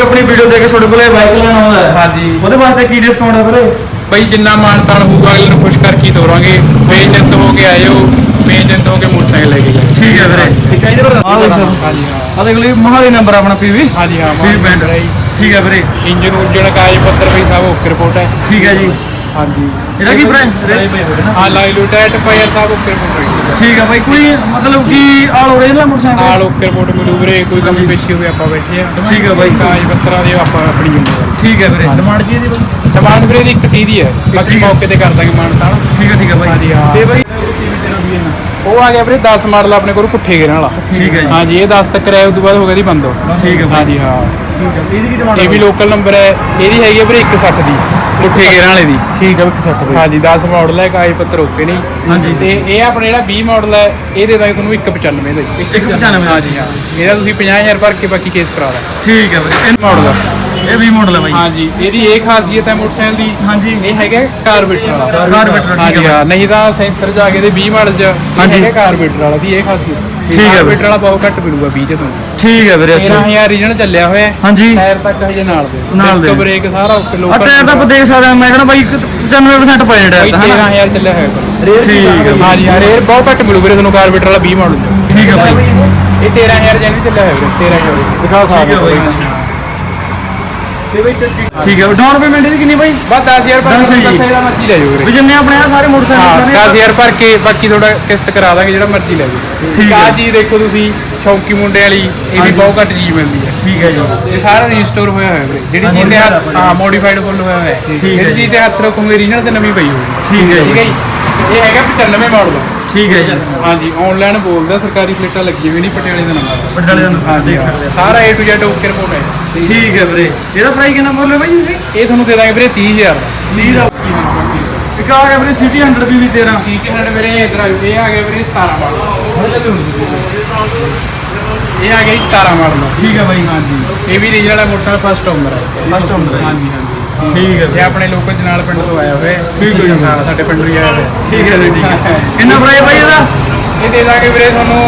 ਇੱਕ ਆਪਣੀ ਵੀਡੀਓ ਦੇਖ ਕੇ ਤੁਹਾਡੇ ਕੋਲੇ ਬਾਈਕ ਲੈਣ ਆਉਂਦਾ ਹੈ। ਹਾਂਜੀ। ਉਹਦੇ ਵਾਸਤੇ ਕੀ ਡਿਸਕਾਊਂਟ ਹੈ ਵੀਰੇ? ਬਈ ਜਿੰਨਾ ਮਾਨਤਾਨ ਹੋਊਗਾ ਅਗਲੇ ਨੂੰ ਖੁਸ਼ ਕਰਕੇ ਹੀ ਤੋਰਾਂਗੇ। ਬੇਚਿੰਤ ਹੋ ਕੇ ਆਇਓ ਬੇਚਿੰਤ ਹੋ ਕੇ ਮੋਟਰਸਾਈਕਲ ਲੈ ਕੇ ਜਾਇਓ ਠੀਕ ਹੈ ਵੀਰੇ। ਠੀਕ ਹੈ ਜੀ ਵੀਰੇ ਆ ਦੇਖ ਹਾਂਜੀ ਹਾਂ। ਆ ਦੇਖ ਲਈ ਮਹਾਲੀ ਨੰਬਰ ਆਪਣਾ ਪੀਵੀ ਹਾਂਜੀ ਹਾਂ ਪੀਵੀ ਬੈਂਡ। ਠੀਕ ਹੈ ਵੀਰੇ। ਇੰਜਨ ਉੰਜਨ ਕਾਗਜ਼ ਪੱਤਰ ਵੀ ਸਭ ਓਕੇ ਰਿਪੋਰਟ ਹੈ। ਠੀਕ ਹੈ ਜੀ। ਹਾਂਜੀ। ਇਹਦਾ ਕੀ ਪ੍ਰਾਈਸ ਹਾਂ ਲਾਈ ਲੂ ਟੈਟ ਪਾਇਰ ਸਭ ਓਕੇ ਰਿਪੋਰਟ ਹੈ ਠੀਕ ਹੈ ਬਾਈ ਕੋਈ ਮਤਲਬ ਕਿ ਆਲ ਓਰੀਜਨਲ ਮੋਟਰਸਾਈਕਲ? ਨਾਲ ਓਕੇ ਰਿਪੋਰਟ ਮਿਲੂ ਵੀਰੇ ਕੋਈ ਕਮੀ ਪੇਸ਼ੀ ਹੋਵੇ ਆਪਾਂ ਬੈਠੇ ਆ। ਠੀਕ ਹੈ ਬਾਈ। ਕਾਗਜ਼ ਪੱਤਰਾਂ ਦੀ ਆਪਾਂ ਆਪਣੀ ਜ਼ਿੰਮੇਵਾਰੀ। ਠੀਕ ਹੈ ਵੀਰੇ। ਡਿਮਾਂਡ ਕੀ ਹੈ ਜੀ ਬਾਈ? ਸਮਾਨ ਵੀਰੇ ਦੀ ਇੱਕ ਤੀਹ ਦੀ ਹੈ। ਬਾਕੀ ਤੀਹ। ਮੌਕੇ ਤੇ ਕਰ ਦਾਂਗੇ ਮਾਨਤਾਨ ਠੀਕ ਹੈ ਠੀਕ ਹੈ ਬਾਈ। ਹਾਂਜੀ, ਹਾਂ। ਤੇ ਬਾਈ? ਉਹ ਆ ਗਿਆ ਵੀਰੇ 10 ਮਾਡਲ ਆਪਣੇ ਕੋਲ ਪੁੱਠੇ ਗੇਰਾਂ ਵਾਲਾ। ਠੀਕ ਹੈ ਜੀ। ਹਾਂਜੀ ਇਹ 10 ਤੱਕ ਕਰਾਇਆ ਉਸ ਤੋਂ ਬਾਅਦ ਹੋ ਗਿਆ ਦੀ ਬੰਦ। ਠੀਕ ਹੈ ਹਾਂਜੀ ਹਾਂ। ਠੀਕ ਹੈ ਇਹਦੀ ਕੀ ਡਿਮਾਂਡ ਇਹ ਵੀ ਲੋਕਲ ਨੰਬਰ ਹੈ। ਇਹਦੀ ਹੈਗੀ ਹੈ ਵੀਰੇ 160 ਦੀ ਪੁੱਠੇ ਗੇਰਾਂ ਵਾਲੇ ਦੀ। ਠੀਕ ਹੈ 160 ਹਾਂਜੀ 10 ਮਾਡਲ ਹੈ ਕਾਗਜ਼ ਪੱਤਰ ਓਕੇ ਨਹੀਂ ਹਾਂਜੀ। ਤੇ ਇਹ ਆਪਣੇ ਜਿਹੜਾ 20 ਮਾਡਲ ਹੈ ਇਹ ਦੇ ਦਾਂਗੇ ਤੁਹਾਨੂੰ 195 ਦਾ। ਜੀ। 195 ਹਾਂਜੀ ਹਾਂ। ਇਹਦਾ ਤੁਸੀਂ 50000 ਭਰ ਕੇ ਬਾਕੀ ਕੇਸ ਕਰਾ ਦਾਂਗੇ। ਠੀਕ ਹੈ ਵੀਰੇ ਇਹ ਮਾਡਲ ਦਾ ਇਹ ਵੀ ਮਾਡਲ ਹੈ ਬਾਈ। ਹਾਂਜੀ ਇਹਦੀ ਇਹ ਖਾਸੀਅਤ ਹੈ ਮੋਟਰਸਾਈਕਲ ਦੀ। ਹਾਂਜੀ। ਇਹ ਹੈਗਾ ਕਾਰਬੇਟਰ ਵਾਲਾ। ਕਾਰਬੇਟਰ, ਠੀਕ ਹੈ ਹਾਂਜੀ ਬਾਈ। ਹਾਂ ਨਹੀਂ ਤਾਂ ਸੈਂਸਰ ਜਾ ਕੇ ਤੇ 20 ਮਾਡਲ ਚ ਇਹ ਹਾਂਜੀ। ਹੈਗਾ ਕਾਰਬੇਟਰ ਵਾਲਾ ਦੀ ਇਹ ਖਾਸੀਅਤ। ਠੀਕ ਹੈ। ਕਾਰਬੇਟਰ ਵਾਲਾ ਬਹੁਤ ਘੱਟ ਮਿਲੂਗਾ 20 ਚ ਤੁਹਾਨੂੰ। ਠੀਕ ਹੈ ਵੀਰੇ ਅੱਛਾ। 13000 ਰੀਜਨ ਚੱਲਿਆ ਹੋਇਆ ਹੈ। ਹਾਂਜੀ। ਟਾਇਰ ਤੱਕ ਹਜੇ ਨਾਲ ਦੇ। ਨਾਲ ਦੇ। ਡਿਸਕ ਬ੍ਰੇਕ ਸਾਰਾ ਓਕੇ ਆ ਲੋਕਲ ਟਾਇਰ ਤਾਂ ਆਪਾਂ ਦੇਖ ਸਕਦੇ ਹਾਂ ਮੈਂ ਕਹਿੰਦਾ ਬਾਈ 95% ਪਏ ਟਾਇਰ ਤਾਂ ਹਨਾ? 13000 ਚੱਲਿਆ ਹੋਇਆ ਠੀਕ ਹੈ ਹਾਂ ਰੇਰ ਬਹੁਤ ਘੱਟ ਮਿਲੂ ਵੀਰੇ ਤੁਹਾਨੂੰ ਕਾਰਬੇਟਰ ਵਾਲਾ 20 ਮਾਡਲ ਠੀਕ ਹੈ ਬਾਈ ਇਹ 13000 ਜੈਨ ਚੱਲਿਆ ਹੋਇਆ ਵੀਰੇ 13000 ਦਿਖਾ ਠੀਕ ਹੈ ਠੀਕ ਹੈ ਡਾਊਨ ਪੇਮੈਂਟ ਇਹਦੀ ਕਿੰਨੀ ਬਾਈ? ਬਸ 10000 ਪਰ ਦਸ ਹਜ਼ਾਰ। 10000 ਮਰਜ਼ੀ ਲੈ ਜਾਓ ਵੀ ਵੀਰੇ ਜਿੰਨੇ ਆਪਣੇ ਆ ਸਾਰੇ ਮੋਟਰਸਾਈਕਲ 10000 ਭਰ ਕੇ ਬਾਕੀ ਥੋੜਾ ਕਿਸ਼ਤ ਕਰਾ ਦਾਂਗੇ ਜਿਹੜਾ ਮਰਜ਼ੀ ਲੈ ਜਾਓ। ਠੀਕ ਹੈ। ਚੀਜ਼ ਦੇਖੋ ਤੁਸੀਂ ਸ਼ੌਂਕੀ ਮੁੰਡੇ ਵਾਲੀ ਇਹ ਵੀ। ਬਹੁਤ ਘੱਟ ਚੀਜ਼ ਮਿਲਦੀ ਹੈ। ਠੀਕ ਹੈ ਜੀ। ਇਹ ਸਾਰਾ ਰੀਸਟੋਰ ਹੋਇਆ ਹੋਇਆ ਵੀਰੇ। ਜਿਹੜੀ ਚੀਜ਼ ਦੇ ਹਾਂ ਮੋਡੀਫਾਈਡ ਫੁੱਲ ਹੋਇਆ ਹੋਇਆ। ਹੈ ਠੀਕ ਹੈ ਜਿਹੜੀ ਜੀ। ਚੀਜ਼ ਦੇ ਹੱਥ ਰੱਖੋਗੇ ਰੀਜਨਲ ਤੇ ਨਵੀਂ ਪਈ ਹੋਊਗੀ। ਠੀਕ ਹੈ ਜੀ। ਜੀ। ਇਹ ਹੈਗਾ 95 ਮਾਡਲ ਠੀਕ ਹੈ ਜੀ। ਹਾਂਜੀ ਆਨਲਾਈਨ ਬੋਲਦਾ ਸਰਕਾਰੀ ਪਲੇਟਾਂ ਲੱਗੀਆਂ ਵੀ ਨਹੀਂ ਪਟਿਆਲੇ ਦਾ ਨੰਬਰ ਪਟਿਆਲੇ ਦਾ ਹਾਂਜੀ ਦੇਖ ਸਕਦੇ ਸਾਰਾ A to Z okay report ਹੈ। ਠੀਕ ਹੈ ਵੀਰੇ। ਇਹਦਾ ਪ੍ਰਾਈਸ ਕਿੰਨਾ ਬੋਲੇ ਬਾਈ ਤੁਸੀਂ? ਇਹ ਤੁਹਾਨੂੰ ਦੇ ਦਾਂਗੇ ਵੀਰੇ 30000 ਦਾ 30 ਦਾ। ਇੱਕ ਆ ਗਿਆ ਵੀਰੇ ਸਿਟੀ 100 ਵੀ 13 ਠੀਕ ਹੈ ਸਾਡੇ ਵੀਰੇ ਇਧਰ ਆ ਇਹ ਆ ਗਿਆ ਵੀਰੇ 17 ਮਾਡਲ। ਇਹ ਆ ਗਿਆ ਜੀ 17 ਮਾਡਲ। ਠੀਕ ਹੈ ਬਾਈ ਹਾਂਜੀ। ਇਹ ਵੀ ਰੀਜਨਲ ਮੋਟਰ ਫਸਟ ਓਨਰ ਹੈ। ਫਸਟ ਹੁੰਦਾ ਹਾਂਜੀ ਹਾਂਜੀ। ਠੀਕ ਹੈ ਇਹ ਆਪਣੇ ਲੋਕਲ ਚ ਨਾਲ ਪਿੰਡ ਤੋਂ ਆਇਆ ਹੋਇਆ ਹੈ। ਠੀਕ ਹੈ ਜੀ। ਹਾਂ ਸਾਡੇ ਪਿੰਡ ਵੀ ਆਇਆ ਹੋਇਆ ਠੀਕ ਹੈ ਜੀ ਠੀਕ ਹੈ। ਕਿੰਨਾ ਪ੍ਰਾਈਸ ਬਾਈ ਇਹਦਾ? ਇਹ ਦੇ ਦਾਂਗੇ ਵੀਰੇ ਤੁਹਾਨੂੰ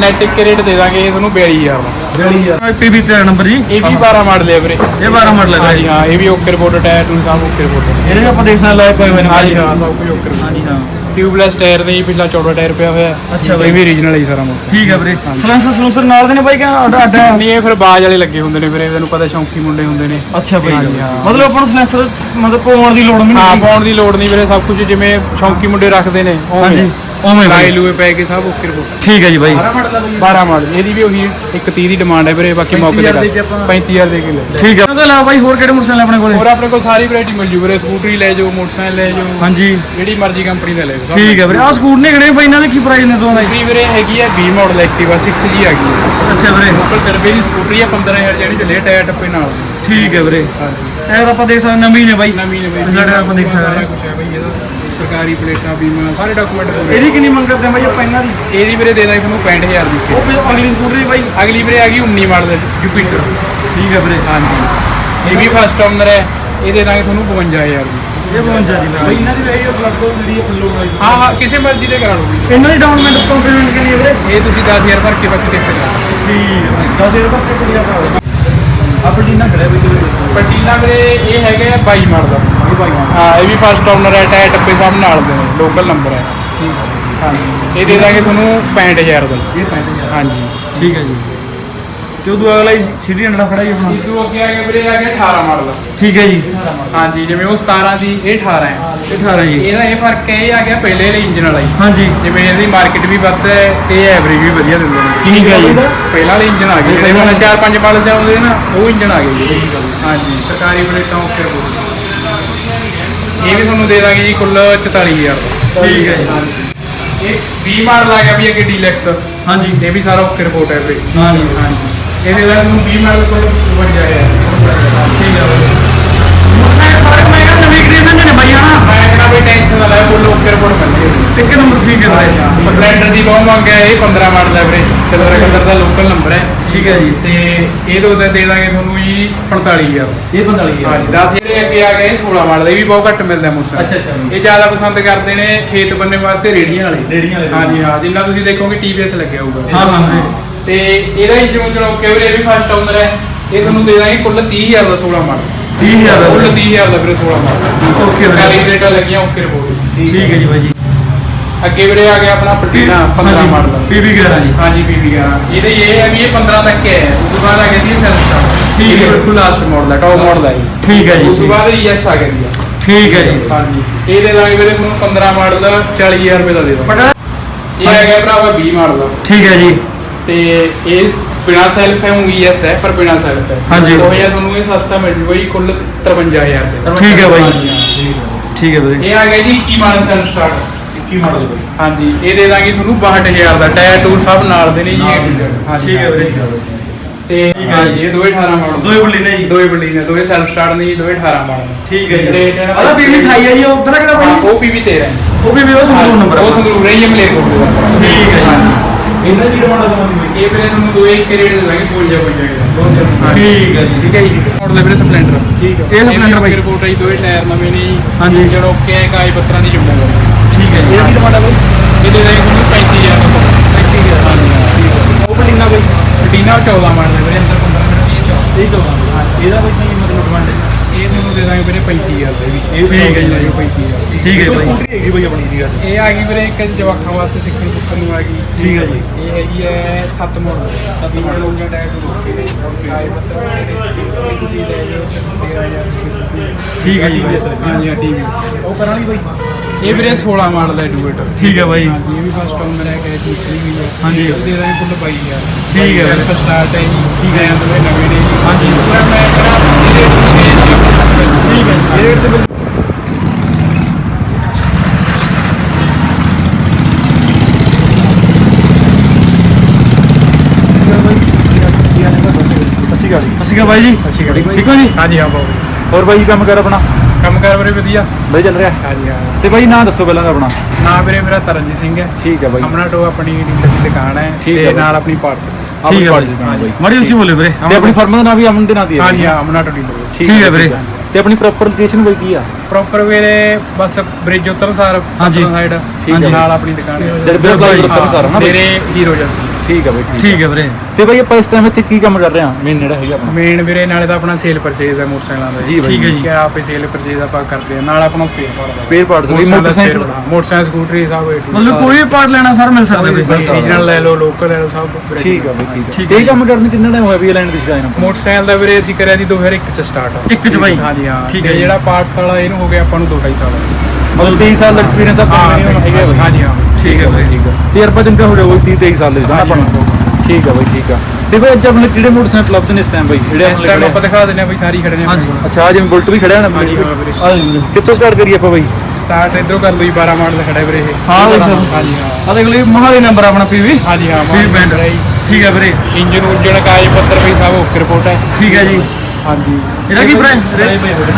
ਨੈਟਿਕ ਰੇਟ ਦੇ ਦਾਂਗੇ ਇਹ ਤੁਹਾਨੂੰ 42000 ਦਾ। 42000 ਪੀਵੀ 13 ਨੰਬਰ ਜੀ? ਇਹ ਵੀ 12 ਮਾਡਲ ਹੈ ਵੀਰੇ। ਇਹ 12 ਮਾਡਲ ਹੈ ਹਾਂਜੀ ਹਾਂ ਇਹ ਵੀ ਓਕੇ ਰਿਪੋਰਟ ਟਾਇਰ ਟੂ ਸਭ ਓਕੇ ਰਿਪੋਰਟ ਇਹਦੇ ਆਪਾਂ ਦੇਖ ਸਕਦੇ ਲਾਈਵ ਪਏ ਹੋਏ ਨੇ ਹਾਂਜੀ ਹਾਂ ਸਭ ਕੁਝ ਓਕੇ ਰਿਪੋਰਟ ਹਾਂਜੀ ਹਾਂ। ਟਿਊਬਲੈਸ ਟਾਇਰ ਦੇ ਹੀ ਪਿਛਲਾ ਚੌੜਾ ਟਾਇਰ ਪਿਆ ਹੋਇਆ। ਅੱਛਾ ਬਾਈ। ਇਹ ਵੀ ਰੀਜਨਲ ਹੀ ਸਾਰਾ ਮੋਟਰ ਠੀਕ ਹੈ ਵੀਰੇ ਸਲੈਂਸਰ ਸਲੂਸਰ ਨਾਲ ਦੇ ਨੇ ਬਾਈ ਕਿ ਅੱਡ ਅੱਡ? ਨਹੀਂ ਇਹ ਫਿਰ ਬਾਜ ਵਾਲੇ ਲੱਗੇ ਹੁੰਦੇ ਨੇ ਵੀਰੇ ਤੈਨੂੰ ਪਤਾ ਸ਼ੌਂਕੀ ਮੁੰਡੇ ਹੁੰਦੇ ਨੇ ਅੱਛਾ ਬਾਈ ਹਾਂਜੀ, ਹਾਂ। ਮਤਲਬ ਆਪਾਂ ਨੂੰ ਸਲੈਂਸਰ ਮਤਲਬ ਪਾਉਣ ਦੀ ਲੋੜ ਨਹੀਂ ਹਾਂ। ਪਾਉਣ ਦੀ ਲੋੜ ਨਹੀਂ ਵੀਰੇ ਸਭ ਕੁਝ ਜਿਵੇਂ ਸ਼ੌਂਕੀ ਮੁੰਡੇ ਰੱਖਦੇ ਨੇ ਹਾਂਜੀ ਉਵੇਂ ਲਾਈ ਬਾਈ ਲੂਏ ਪੈ ਕੇ ਸਭ ਓਕੇ ਰਿਪੋਰਟ ਠੀਕ ਹੈ ਜੀ ਬਾਈ। 12 ਮਾਡਲ ਇਹਦੀ ਵੀ ਉਹੀ 130 ਦੀ ਡਿਮਾਂਡ ਹੈ ਵੀਰੇ ਬਾਕੀ ਮੌਕੇ 35,000 ਤੇ ਦੇ ਕੇ ਆਪਾਂ- 35000 ਦੇ ਕੇ ਲੈ। ਠੀਕ ਹੈ। ਉਹਦੇ ਇਲਾਵਾ ਬਾਈ ਹੋਰ ਕਿਹੜੇ ਮੋਟਰਸਾਈਕਲ ਆਪਣੇ ਕੋਲੇ? ਹੋਰ ਆਪਣੇ ਕੋਲ ਸਾਰੀ ਵੈਰਾਈਟੀ ਮਿਲ ਜੂ ਵੀਰੇ ਸਕੂਟਰੀ ਲੈ ਜਾਓ ਮੋਟਰਸਾਈਕਲ ਲੈ ਜਾਓ। ਹਾਂਜੀ। ਜਿਹੜੀ ਮਰਜ਼ੀ ਕੰਪਨੀ ਦਾ ਲੈ ਜਾਓ ਠੀਕ ਹੈ ਵੀਰੇ। ਆਹ ਸਕੂਟ ਨੇ ਕਿਹੜੇ ਬਾਈ ਇਹਨਾਂ ਦੇ ਕੀ ਪ੍ਰਾਈਸ ਨੇ ਦੋਵਾਂ ਦੇ? ਸਕੂਟਰੀ ਵੀਰੇ ਹੈਗੀ ਆ 20 ਮਾਡਲ ਐਕਟਿਵਾ 6G ਆ ਗਈ ਹੈ। ਅੱਛਾ ਵੀਰੇ। ਲੋਕਲ ਦਰਬੇ ਦੀ ਸਕੂਟਰੀ ਆ 15000 ਜਿਹੜੀ ਚੱਲੇ ਟਾਇਰ ਟੱਪੇ ਨਾਲ। ਠੀਕ ਹੈ ਵੀਰੇ। ਹਾਂਜੀ। ਇਹ ਤਾਂ ਆਪਾਂ ਦੇਖ ਸਕਦੇ ਨਵੀਂ ਨੇ ਬਾਈ। ਨਵੀਂ ਨਵੀਂ ਸਾਡੇ ਆਪਾਂ ਦੇਖ ਸਕਦੇ ਹਾਂ। ਕੁਝ ਹੈ ਬਈ ਇਹਦਾ। ਸਰਕਾਰੀ ਪਲੇਟਾਂ ਬੀਮਾ ਸਾਰੇ ਡਾਕੂਮੈਂਟ ਹੋਣਗੇ ਇਹਦੀ ਕਿੰਨੀ ਮੰਗ ਕਰਦੇ ਆ ਬਾਈ ਆਪਾਂ ਇਹਨਾਂ ਦੀ? ਇਹਦੀ ਵੀਰੇ ਦੇ ਦਾਂਗੇ ਤੁਹਾਨੂੰ 65000 ਦੀ ਉਹ ਫਿਰ ਅਗਲੀ ਸਕੂਟਰ ਦੀ ਬਾਈ? ਅਗਲੀ ਵੀਰੇ ਆ ਗਈ 19 ਮਾਡਲ ਜੁਪੀਟਰ ਠੀਕ ਹੈ ਵੀਰੇ। ਹਾਂਜੀ। ਇਹ ਵੀ ਫਸਟ ਓਨਰ ਹੈ ਇਹ ਦੇ ਦਾਂਗੇ ਤੁਹਾਨੂੰ 52000 ਦੀ। ਇਹ 52 ਦੀ ਬਾਈ। ਇਹਨਾਂ ਦੀ ਰਹੀ ਹੈ ਪਲੱਗ ਜਿਹੜੀ ਫੁੱਲੋ ਬਾਈ ਹਾਂ ਹਾਂ ਕਿਸੇ ਮਰਜ਼ੀ ਦੇ ਕਰਾ ਲਓ। ਇਹਨਾਂ ਦੀ ਡਾਊਨਮੈਂਟ ਕੰਪਲੀਮੈਂਟ ਕਿੰਨੀ ਹੈ ਵੀਰੇ? ਇਹ ਤੁਸੀਂ 10000 ਭਰ ਕੇ ਬਾਕੀ ਕਿਸ਼ਤ ਕਰਾ ਠੀਕ ਹੈ ਬਾਈ 10 ਰੁਪਏ ਤੱਕ ਕਿੰਨੀ ਆ ਆਪਣੀ ਨਾ ਖੜਿਆ ਬਈ ਪਟੀਲਾ ਵੀਰੇ ਇਹ ਹੈਗੇ ਆ 22 ਮਾਡਲ ਦਾ। ਇਹ ਬਾਈ ਹਾਂ ਇਹ ਵੀ ਫਸਟ ਓਨਰ ਹੈ ਟਾਇਰ ਟੱਪੇ ਸਭ ਨਾਲ ਦੇ ਲੋਕਲ ਨੰਬਰ ਹੈ। ਹਾਂਜੀ। ਇਹ ਦੇ ਦਾਂਗੇ ਤੁਹਾਨੂੰ 65000 ਦਾ। ਇਹ 65000 ਹਾਂਜੀ। ਠੀਕ ਹੈ ਜੀ। ਤੇ ਉਦੋਂ ਅਗਲਾ ਹੀ ਸਿਟੀ ਹੰਡਰਾ ਖੜਾ ਹੀ ਆਪਣਾ। ਤੋਂ ਅੱਗੇ ਆ ਗਿਆ ਵੀਰੇ ਆ ਗਿਆ 18 ਮਾਡਲ। ਠੀਕ ਹੈ ਜੀ। ਹਾਂਜੀ ਜਿਵੇਂ ਉਹ 17 ਦੀ ਇਹ 18 ਹੈ। ਇਹ 18 ਜੀ। ਇਹਦਾ ਇਹ ਫ਼ਰਕ ਹੈ ਇਹ ਆ ਗਿਆ ਪਹਿਲੇ ਵਾਲੇ ਇੰਜਨ ਵਾਲਾ ਹੀ ਹਾਂਜੀ। ਜਿਵੇਂ ਇਹਦੀ ਮਾਰਕੀਟ ਵੀ ਵੱਧ ਹੈ ਤੇ ਐਵਰੇਜ ਵੀ ਵਧੀਆ ਦਿੰਦੇ ਨੇ। ਠੀਕ ਹੈ ਜੀ। ਪਹਿਲਾਂ ਵਾਲੇ ਇੰਜਨ ਆ ਗਏ। ਜਿਹੜੇ ਹੁਣ 4-5 ਮਾਡਲ ਚੱਲਦੇ ਨਾ ਉਹ ਇੰਜਨ ਆ ਗਏ ਜੀ। ਹਾਂਜੀ। ਸਰਕਾਰੀ ਓਕੇ ਰਿਪੋਰਟ ਇਹ ਵੀ ਤੁਹਾਨੂੰ ਦੇ ਦਾਂਗੇ ਜੀ ਕੁੱਲ 44000 ਦਾ। ਠੀਕ ਹੈ ਜੀ। ਇਹ 20 ਮਾਡਲ ਆ ਗਿਆ ਵੀ ਅੱਗੇ ਡੀਲੈਕਸ ਹਾਂਜੀ। ਇਹ ਵੀ ਸਾਰਾ ਓਕੇ ਰਿਪੋਰਟ ਹੈ ਵੀਰੇ। ਹਾਂਜੀ। ਹਾਂਜੀ। ਇਹਦੇ ਨਾਲ ਤੁਹਾਨੂੰ 20 ਮਾਡਲ ਕੋਲ 51000 ਠੀਕ ਹੈ ਮੈਂ ਸਾਰੇ ਮੈਂ ਕਹਿੰਦਾ ਨਵੀਂ ਖਰੀਦਣ ਨੇ ਬਾਈ ਹਨਾ? ਮੈਂ ਕਹਿੰਦਾ ਵੀ ਟੈਨਸ਼ਨ ਨਾ ਲੈ ਕੋਲ ਓਕੇ ਰਿਪੋਰਟ ਮਿਲਦੀ ਇੱਕ ਨੰਬਰ ਠੀਕ ਹੈ ਬਾਈ ਸਪਲੈਂਡਰ ਦੀ ਬਹੁਤ ਮੰਗ ਹੈ ਇਹ 15 ਮਾਡਲ ਹੈ ਵੀਰੇ। ਸਿਲਵਰ ਕਲਰ ਦਾ ਲੋਕਲ ਨੰਬਰ ਹੈ। ਠੀਕ ਹੈ ਜੀ। ਤੇ ਇਹ ਦੋ ਦੇ ਦੇ ਦਾਂਗੇ ਤੁਹਾਨੂੰ ਜੀ 45000 ਇਹ 45 ਹਾਂਜੀ 10 ਜਿਹੜੇ ਅੱਗੇ ਆ ਗਏ ਇਹ 16 ਮਾਡਲ ਇਹ ਵੀ ਬਹੁਤ ਘੱਟ ਮਿਲਦਾ ਮੋਟਰਸਾਈਕਲ। ਅੱਛਾ, ਅੱਛਾ। ਇਹ ਜ਼ਿਆਦਾ ਪਸੰਦ ਕਰਦੇ ਨੇ ਖੇਤ ਬੰਨੇ ਵਾਸਤੇ ਰੇੜੀਆਂ ਵਾਲੇ। ਰੇਹੜੀਆਂ ਵਾਲੇ। ਹਾਂਜੀ ਹਾਂ। ਜਿੰਨਾ ਤੁਸੀਂ ਦੇਖੋਗੇ TVS ਲੱਗਿਆ ਹੋਊਗਾ। ਹਾਂ ਹਾਂ। ਤੇ ਇਹਦਾ ਹੀ ਜੂਨ ਜਣੋ ਕੇ ਵੀਰੇ ਇਹ ਵੀ ਫਸਟ ਓਨਰ ਹੈ ਇਹ ਤੁਹਾਨੂੰ ਦੇ ਦਾਂਗੇ ਕੁੱਲ 30000 ਦਾ 16 ਮਾਡਲ। 30000 ਦਾ? ਕੁੱਲ ਵੀਰੇ। 30000 ਦਾ ਵੀਰੇ 16 ਮਾਡਲ। ਓਕੇ ਵੀਰੇ। ਕੈਲੀਬ੍ਰੇਟਰ ਲੱਗੀਆਂ ਓਕੇ ਰਿਪੋਰਟ ਠੀਕ ਹੈ ਜੀ ਜੀ। ਅੱਗੇ ਵੀਰੇ ਆ ਗਿਆ ਆਪਣਾ ਪਟੀਨਾ 15 ਮਾਡਲ। ਪੀਵੀ 11 ਜੀ। ਹਾਂਜੀ ਪੀਵੀ 11 ਇਹਦੇ ਇਹ ਹੈ ਵੀ ਇਹ 15 ਤੱਕ ਹੈ। ਉਸ ਤੋਂ ਬਾਅਦ ਆ ਗਿਆ ਜੀ ਸੈਲਫ ਸਟਾਰਟ ਠੀਕ ਹੈ। ਬਿਲਕੁਲ ਲਾਸਟ ਮਾਡਲ ਹੈ ਟੌਪ ਮਾਡਲ ਹੈ ਠੀਕ ਹੈ ਜੀ, ਉਸ ਤੋਂ। ਬਾਅਦ ਯੈਸ ਆ ਗਿਆ ਜੀ। ਠੀਕ ਹੈ ਜੀ। ਹਾਂਜੀ। ਇਹ ਦੇ ਦਾਂਗੇ ਵੀਰੇ ਤੁਹਾਨੂੰ 15 ਮਾਡਲ 40000 ਰੁਪਏ ਦਾ ਦੇ ਇਹ ਆ ਗਿਆ ਭਰਾਵਾ 20 ਮਾਡਲ। ਠੀਕ ਹੈ ਜੀ। ਤੇ ਇਸ ਬਿਨਾ ਸੈਲਫ ਹੈ ਉਂਗੀ ਯੈਸ ਹੈ ਪਰ ਬਿਨਾ ਸੈਲਫ ਹੈ। ਹਾਂਜੀ। ਉਹ ਜਿਹਾ ਤੁਹਾਨੂੰ ਇਹ ਸਸਤਾ ਮਿਲ ਜੂਗਾ ਜੀ ਕੁੱਲ 53000 ਦੇ। ਠੀਕ ਹੈ ਬਾਈ। ਠੀਕ ਹੈ ਵੀਰੇ ਇਹ ਆ ਗਿਆ ਜੀ 21 ਮਾਡਲ ਸੈਲਫ ਸਟਾਰਟ। 21 ਮਾਡਲ ਬਾਈ। ਹਾਂਜੀ ਇਹ ਦੇ ਦਾਂਗੇ ਤੁਹਾਨੂੰ 62000 ਦਾ। ਟਾਇਰ ਟੂਰ ਸਭ ਨਾਲ ਦੇ ਨੇ ਜੀ। ਹਾਂਜੀ ਠੀਕ ਹੈ ਵੀਰੇ ਤੇ ਠੀਕ ਹੈ ਹਾਂਜੀ ਜੀ। ਇਹ ਦੋਵੇਂ 18 ਮਾਡਲ ਦੋਏ ਬੁੱਲੀ ਨੇ ਜੀ। ਦੋਵੇਂ ਬਲੀ ਨੇ ਦੋਵੇਂ ਸੈਲਫ ਸਟਾਰਟ ਨੇ ਜੀ ਦੋਵੇਂ 18 ਮਾਡਲ ਠੀਕ ਹੈ ਜੀ। ਦਾ ਆਦਾ ਪੀਵੀ 28 ਹੈ ਜੀ ਉਹ ਉਧਰ ਕਿਹੜਾ ਹਾਂ ਬਾਈ ਉਹ ਪੀਵੀ 13 ਹੈ। ਉਹ ਵੀ ਵੀਰੋ ਸੰਗਰੂਰ ਨੰਬਰ ਉਹ ਸੰਗਰੂਰ ਹੈ ਜੀ ਮਲੇਰ ਕੋਲ ਠੀਕ ਹੈ ਜੀ। ਇਹਨਾਂ ਦੀ ਡਿਮਾਂਡ ਆ ਇਹ ਵੀਰੇ ਤੁਹਾਨੂੰ ਦੋਏ ਇੱਕ ਰੇਟ ਦੇ ਦਾਂਗੇ 55 55 ਠੀਕ ਹੈ ਜੀ। ਠੀਕ ਹੈ ਜੀ। ਮਾਡਲ ਦੇ ਵੀਰੇ ਸਪਲੈਂਡਰ। ਠੀਕ ਇਹ Splendor ਬਾਈ। ਰਿਪੋਰਟ ਹੈ ਜੀ ਦੋਵੇਂ ਟਾਇਰ ਨਵੇਂ ਨੇ ਜੀ। ਹਾਂਜੀ। ਇੰਜਣ ਓਕੇ ਹੈ ਕਾਗਜ਼ ਪੱਤਰਾਂ ਦੀ ਜ਼ਿੰਮੇਵਾਰੀ। ਠੀਕ ਹੈ ਇਹਦੀ ਡਿਮਾਂਡ ਹੈ ਬਾਈ? ਇਹ ਦੇ ਤੁਹਾਨੂੰ 35000 ਦਾ 35000 ਹਾਂਜੀ ਹਾਂ, ਠੀਕ ਹੈ ਉਹ ਪਲੀਨਾ ਬਾਈ? ਪਟੀਨਾ 14 ਮਾਡਲ ਹੈ ਵੀਰੇ ਅੰਦਰ 15 ਮਿੰਟ ਦੀ ਹੈ 14 ਇਹ ਤੋਂ ਇਹਦਾ ਬਾਈ ਕੀ ਮਤਲਬ ਡਿਮਾਂਡ ਹੈ ਇਹ ਦੇ ਦਾਂਗੇ ਵੀਰੇ 35000 ਦੇ ਵੀ ਇਹ ਠੀਕ ਹੈ ਜੀ। ਇਹ 35000 ਠੀਕ ਹੈ ਬਾਈ ਸਕੂਟਰੀ ਹੈਗੀ ਬਾਈ ਆਪਣੀ ਦੀ ਗੱਲ ਇਹ ਆ ਗਈ ਵੀਰੇ ਇੱਕ ਜਵਾਕਾਂ ਵਾਸਤੇ ਸਿੱਖਣ ਪੁੱਛਣ ਨੂੰ ਆ ਗਈ ਠੀਕ ਹੈ ਜੀ। ਇਹ ਹੈਗੀ ਹੈ 7 ਮਾਡਲ 7 ਮਾਡਲ ਹੋ ਗਿਆ ਟਾਇਰ ਨੂੰ ਰੋਕੇ ਦੇ ਆਏ ਪੱਤਰ ਮੇਰੇ ਤੁਸੀਂ ਲੈ ਲਿਓ 13000 ਠੀਕ ਹੈ ਜੀ ਹਾਂਜੀ ਹਾਂ ਟੀਵੀ ਉਹ ਕਰਾਂ ਲਈ ਬਾਈ ਇਹ ਵੀਰੇ 16 ਮਾਡਲ ਹੈ ਡੂਏਟ ਠੀਕ ਹੈ ਬਾਈ ਹਾਂਜੀ ਇਹ ਵੀ ਫਸਟ ਓਨਰ ਹੈ ਕਿ ਦੂਸਰੀ ਵੀ ਹੈ ਹਾਂਜੀ। ਇਹ ਦੇ ਦਾਂਗੇ ਕੁੱਲ 22000 ਠੀਕ ਹੈ। ਵੀਰੇ ਸਟਾਰਟ ਹੈ ਜੀ ਠੀਕ ਹੈ। ਦੋਵੇਂ ਨਵੇਂ ਨੇ ਜੀ ਹਾਂਜੀ। ਮੈਂ ਕਰਾਂ ਇਹ ਰੇਟ ਨੂੰ ਠੀਕ ਹੈ ਰੇਟ ਤੇ ਬਾਈ ਜੀ ਅਕਾਲ ਠੀਕ ਹੋ ਜੀ? ਹਾਂਜੀ ਹਾਂ ਬਾਬੂ ਹੋਰ ਬਾਈ ਕੰਮ ਕਰ ਆਪਣਾ? ਕੰਮ ਕਾਰ ਵੀਰੇ ਵਧੀਆ। ਬਾਈ ਚੱਲ ਰਿਹਾ? ਹਾਂਜੀ ਹਾਂ। ਤੇ ਬਾਈ ਨਾਂ ਦੱਸੋ ਪਹਿਲਾਂ ਦਾ ਆਪਣਾ। ਨਾਮ ਵੀਰੇ ਮੇਰਾ ਤਰਨਜੀਤ ਸਿੰਘ ਹੈ। ਠੀਕ ਹੈ ਬਾਈ। ਅਮਨਾ ਟੋ ਆਪਣੀ ਡੀਲਰ ਦੀ ਦੁਕਾਨ ਹੈ ਠੀਕ ਹੈ ਤੇ ਬਾਈ। ਨਾਲ ਆਪਣੀ ਪਾਰਟਸ ਠੀਕ ਹੈ ਬਾਈ। ਮਾੜੀ ਉੱਚੀ ਬੋਲੇ ਵੀਰੇ। ਤੇ ਆਪਣੀ ਫਰਮ ਦਾ ਨਾਮ ਵੀ ਅਮਨ ਦੇ ਨਾਂ ਦੀ ਹੈ ਹਾਂਜੀ ਹਾਂ ਅਮਨਾ ਟੋ ਡੀਲਰ ਠੀਕ ਹੈ ਵੀਰੇ। ਤੇ ਆਪਣੀ ਪ੍ਰੋਪਰ ਲੋਕੇਸ਼ਨ ਬਾਈ ਕੀ ਆ ਪ੍ਰੋਪਰ ਵੀਰੇ ਬਸ ਬ੍ਰਿਜ ਉੱਤਰ ਸਾਰ ਹਾਂਜੀ। ਸਾਈਡ ਠੀਕ ਹੈ। ਨਾਲ ਆਪਣੀ ਦੁਕਾਨ ਹੈ ਜਿਹੜੇ ਬਿਲਕੁਲ ਹਾਂ, ਉੱਤਰ ਸਾਰ ਨਾ ਬਾਈ? ਮੇਰੇ ਹੀਰੋ ਏਜੰਸੀ ਠੀਕ ਹੈ ਬਾਈ ਠੀਕ ਹੈ ਵੀਰੇ। ਤੇ ਬਾਈ ਆਪਾਂ ਇਸ ਟਾਈਮ ਇੱਥੇ ਕੀ ਕੰਮ ਕਰ ਰਹੇ ਹਾਂ? ਮੇਨ ਜਿਹੜਾ ਹੈਗਾ ਆਪਣਾ। ਮੇਨ ਵੀਰੇ ਨਾਲੇ ਤਾਂ ਆਪਣਾ ਸੇਲ ਪਰਚੇਜ਼ ਹੈ ਮੋਟਰਸਾਈਕਲਾਂ ਦਾ। ਜੀ ਬਾਈ। ਠੀਕ ਹੈ ਜੀ। ਕਿ ਆਪੇ ਸੇਲ ਪਰਚੇਜ਼ ਆਪਾਂ ਕਰਦੇ ਹਾਂ। ਨਾਲ ਆਪਣਾ ਸਪੇਅਰ ਪਾਰਟ ਸਪੇਅਰ ਪਾਰਟਸ ਵੀ ਮੋਟਰਸਾਈਕਲ ਮੋਟਰਸਾਈਕਲ ਸਕੂਟਰੀ ਸਭ Z। ਮਤਲਬ ਕੋਈ ਵੀ ਪਾਰਟ ਲੈਣਾ ਸਰ ਮਿਲ ਸਕਦਾ ਕੋਈ ਬਾਈ। ਰੀਜਨਲ ਲੈ ਲਓ ਲੋਕਲ ਲੈ ਲਓ ਸਭ ਵੀਰੇ ਠੀਕ ਹੈ ਬਾਈ ਠੀਕ ਹੈ। ਇਹ ਕੰਮ ਕਰਨ ਨੂੰ ਕਿੰਨਾ ਟਾਈਮ ਹੋਇਆ ਵੀ ਲਾਈਨ ਦੀ ਸ਼ਾਇਨ ਆਪਾਂ ਮੋਟਰਸਾਈਕਲ ਦਾ ਵੀਰੇ ਅਸੀਂ ਕਰਿਆ ਸੀ 2001 ਚ ਸਟਾਰਟ ਇੱਕ ਚ ਬਾਈ? ਹਾਂਜੀ ਹਾਂ। ਠੀਕ ਤੇ ਹੈ ਜੀ। ਜਿਹੜਾ ਪਾਰਟਸ ਵਾਲਾ ਇਹਨੂੰ ਹੋ ਗਿਆ ਆਪਾਂ ਨੂੰ 2.5 ਸਾਲ। ਮਤਲਬ 23 ਸਾਲ ਦਾ ਐਕਸਪੀਰੀਅੰਸ ਆਪਾਂ ਨੂੰ ਹੈਗਾ ਬਾਈ। ਹਾਂਜੀ ਹਾਂ। ਠੀਕ ਹੈ ਬਾਈ। ਠੀਕ ਹੈ। ਤਜਰਬਾ ਚੰਗਾ ਹੋ ਜਾਊਗਾ 30 23 ਸਾਲ ਦੇ ਜਿਹੜਾ ਆਪਾਂ ਨੂੰ? ਠੀਕ ਹੈ ਬਾਈ ਠੀਕ ਆ ਤੇ ਬਾਈ ਅੱਜ ਆਪਣੇ ਕਿਹੜੇ ਮੋਟਰਸਾਈਕਲ ਲੱਭਦੇ ਨੇ ਇਸ ਟਾਈਮ ਬਾਈ? ਜਿਹੜੇ ਇਸ ਆਪਣੇ ਟਾਈਮ ਆਪਾਂ ਦਿਖਾ ਦਿੰਦੇ ਆ ਬਈ ਸਾਰੀ ਖੜੇ ਨੇ ਹਾਂਜੀ। ਅੱਛਾ ਆ ਜਿਵੇਂ ਬੁਲਟ ਵੀ ਖੜਿਆ ਨਾ ਹਾਂਜੀ, ਹਾਂ ਵੀਰੇ। ਆ ਜੀ, ਕਿੱਥੋਂ ਸਟਾਰਟ ਕਰੀਏ ਆਪਾਂ ਬਾਈ? ਸਟਾਰਟ ਇਧਰੋਂ ਕਰ ਲਈ 12 ਮਾਡਲ ਖੜਾ ਵੀਰੇ ਇਹ। ਹਾਂ ਬਾਈ ਸਰ। ਹਾਂਜੀ ਹਾਂ। ਆ ਦੇਖ ਲਈ ਮਹਾਲੀ ਨੰਬਰ ਆਪਣਾ ਪੀਵੀ ਹਾਂਜੀ ਹਾਂ ਪੀਵੀ ਬੈਂਡ। ਠੀਕ ਹੈ ਵੀਰੇ। ਇੰਜਨ ਉੰਜਣ ਕਾਗਜ਼ ਪੱਤਰ ਵੀ ਸਭ ਓਕੇ ਰਿਪੋਰਟ ਹੈ। ਠੀਕ ਹੈ ਜੀ। ਹਾਂਜੀ। ਇਹਦਾ ਕੀ ਪ੍ਰਾਈਸ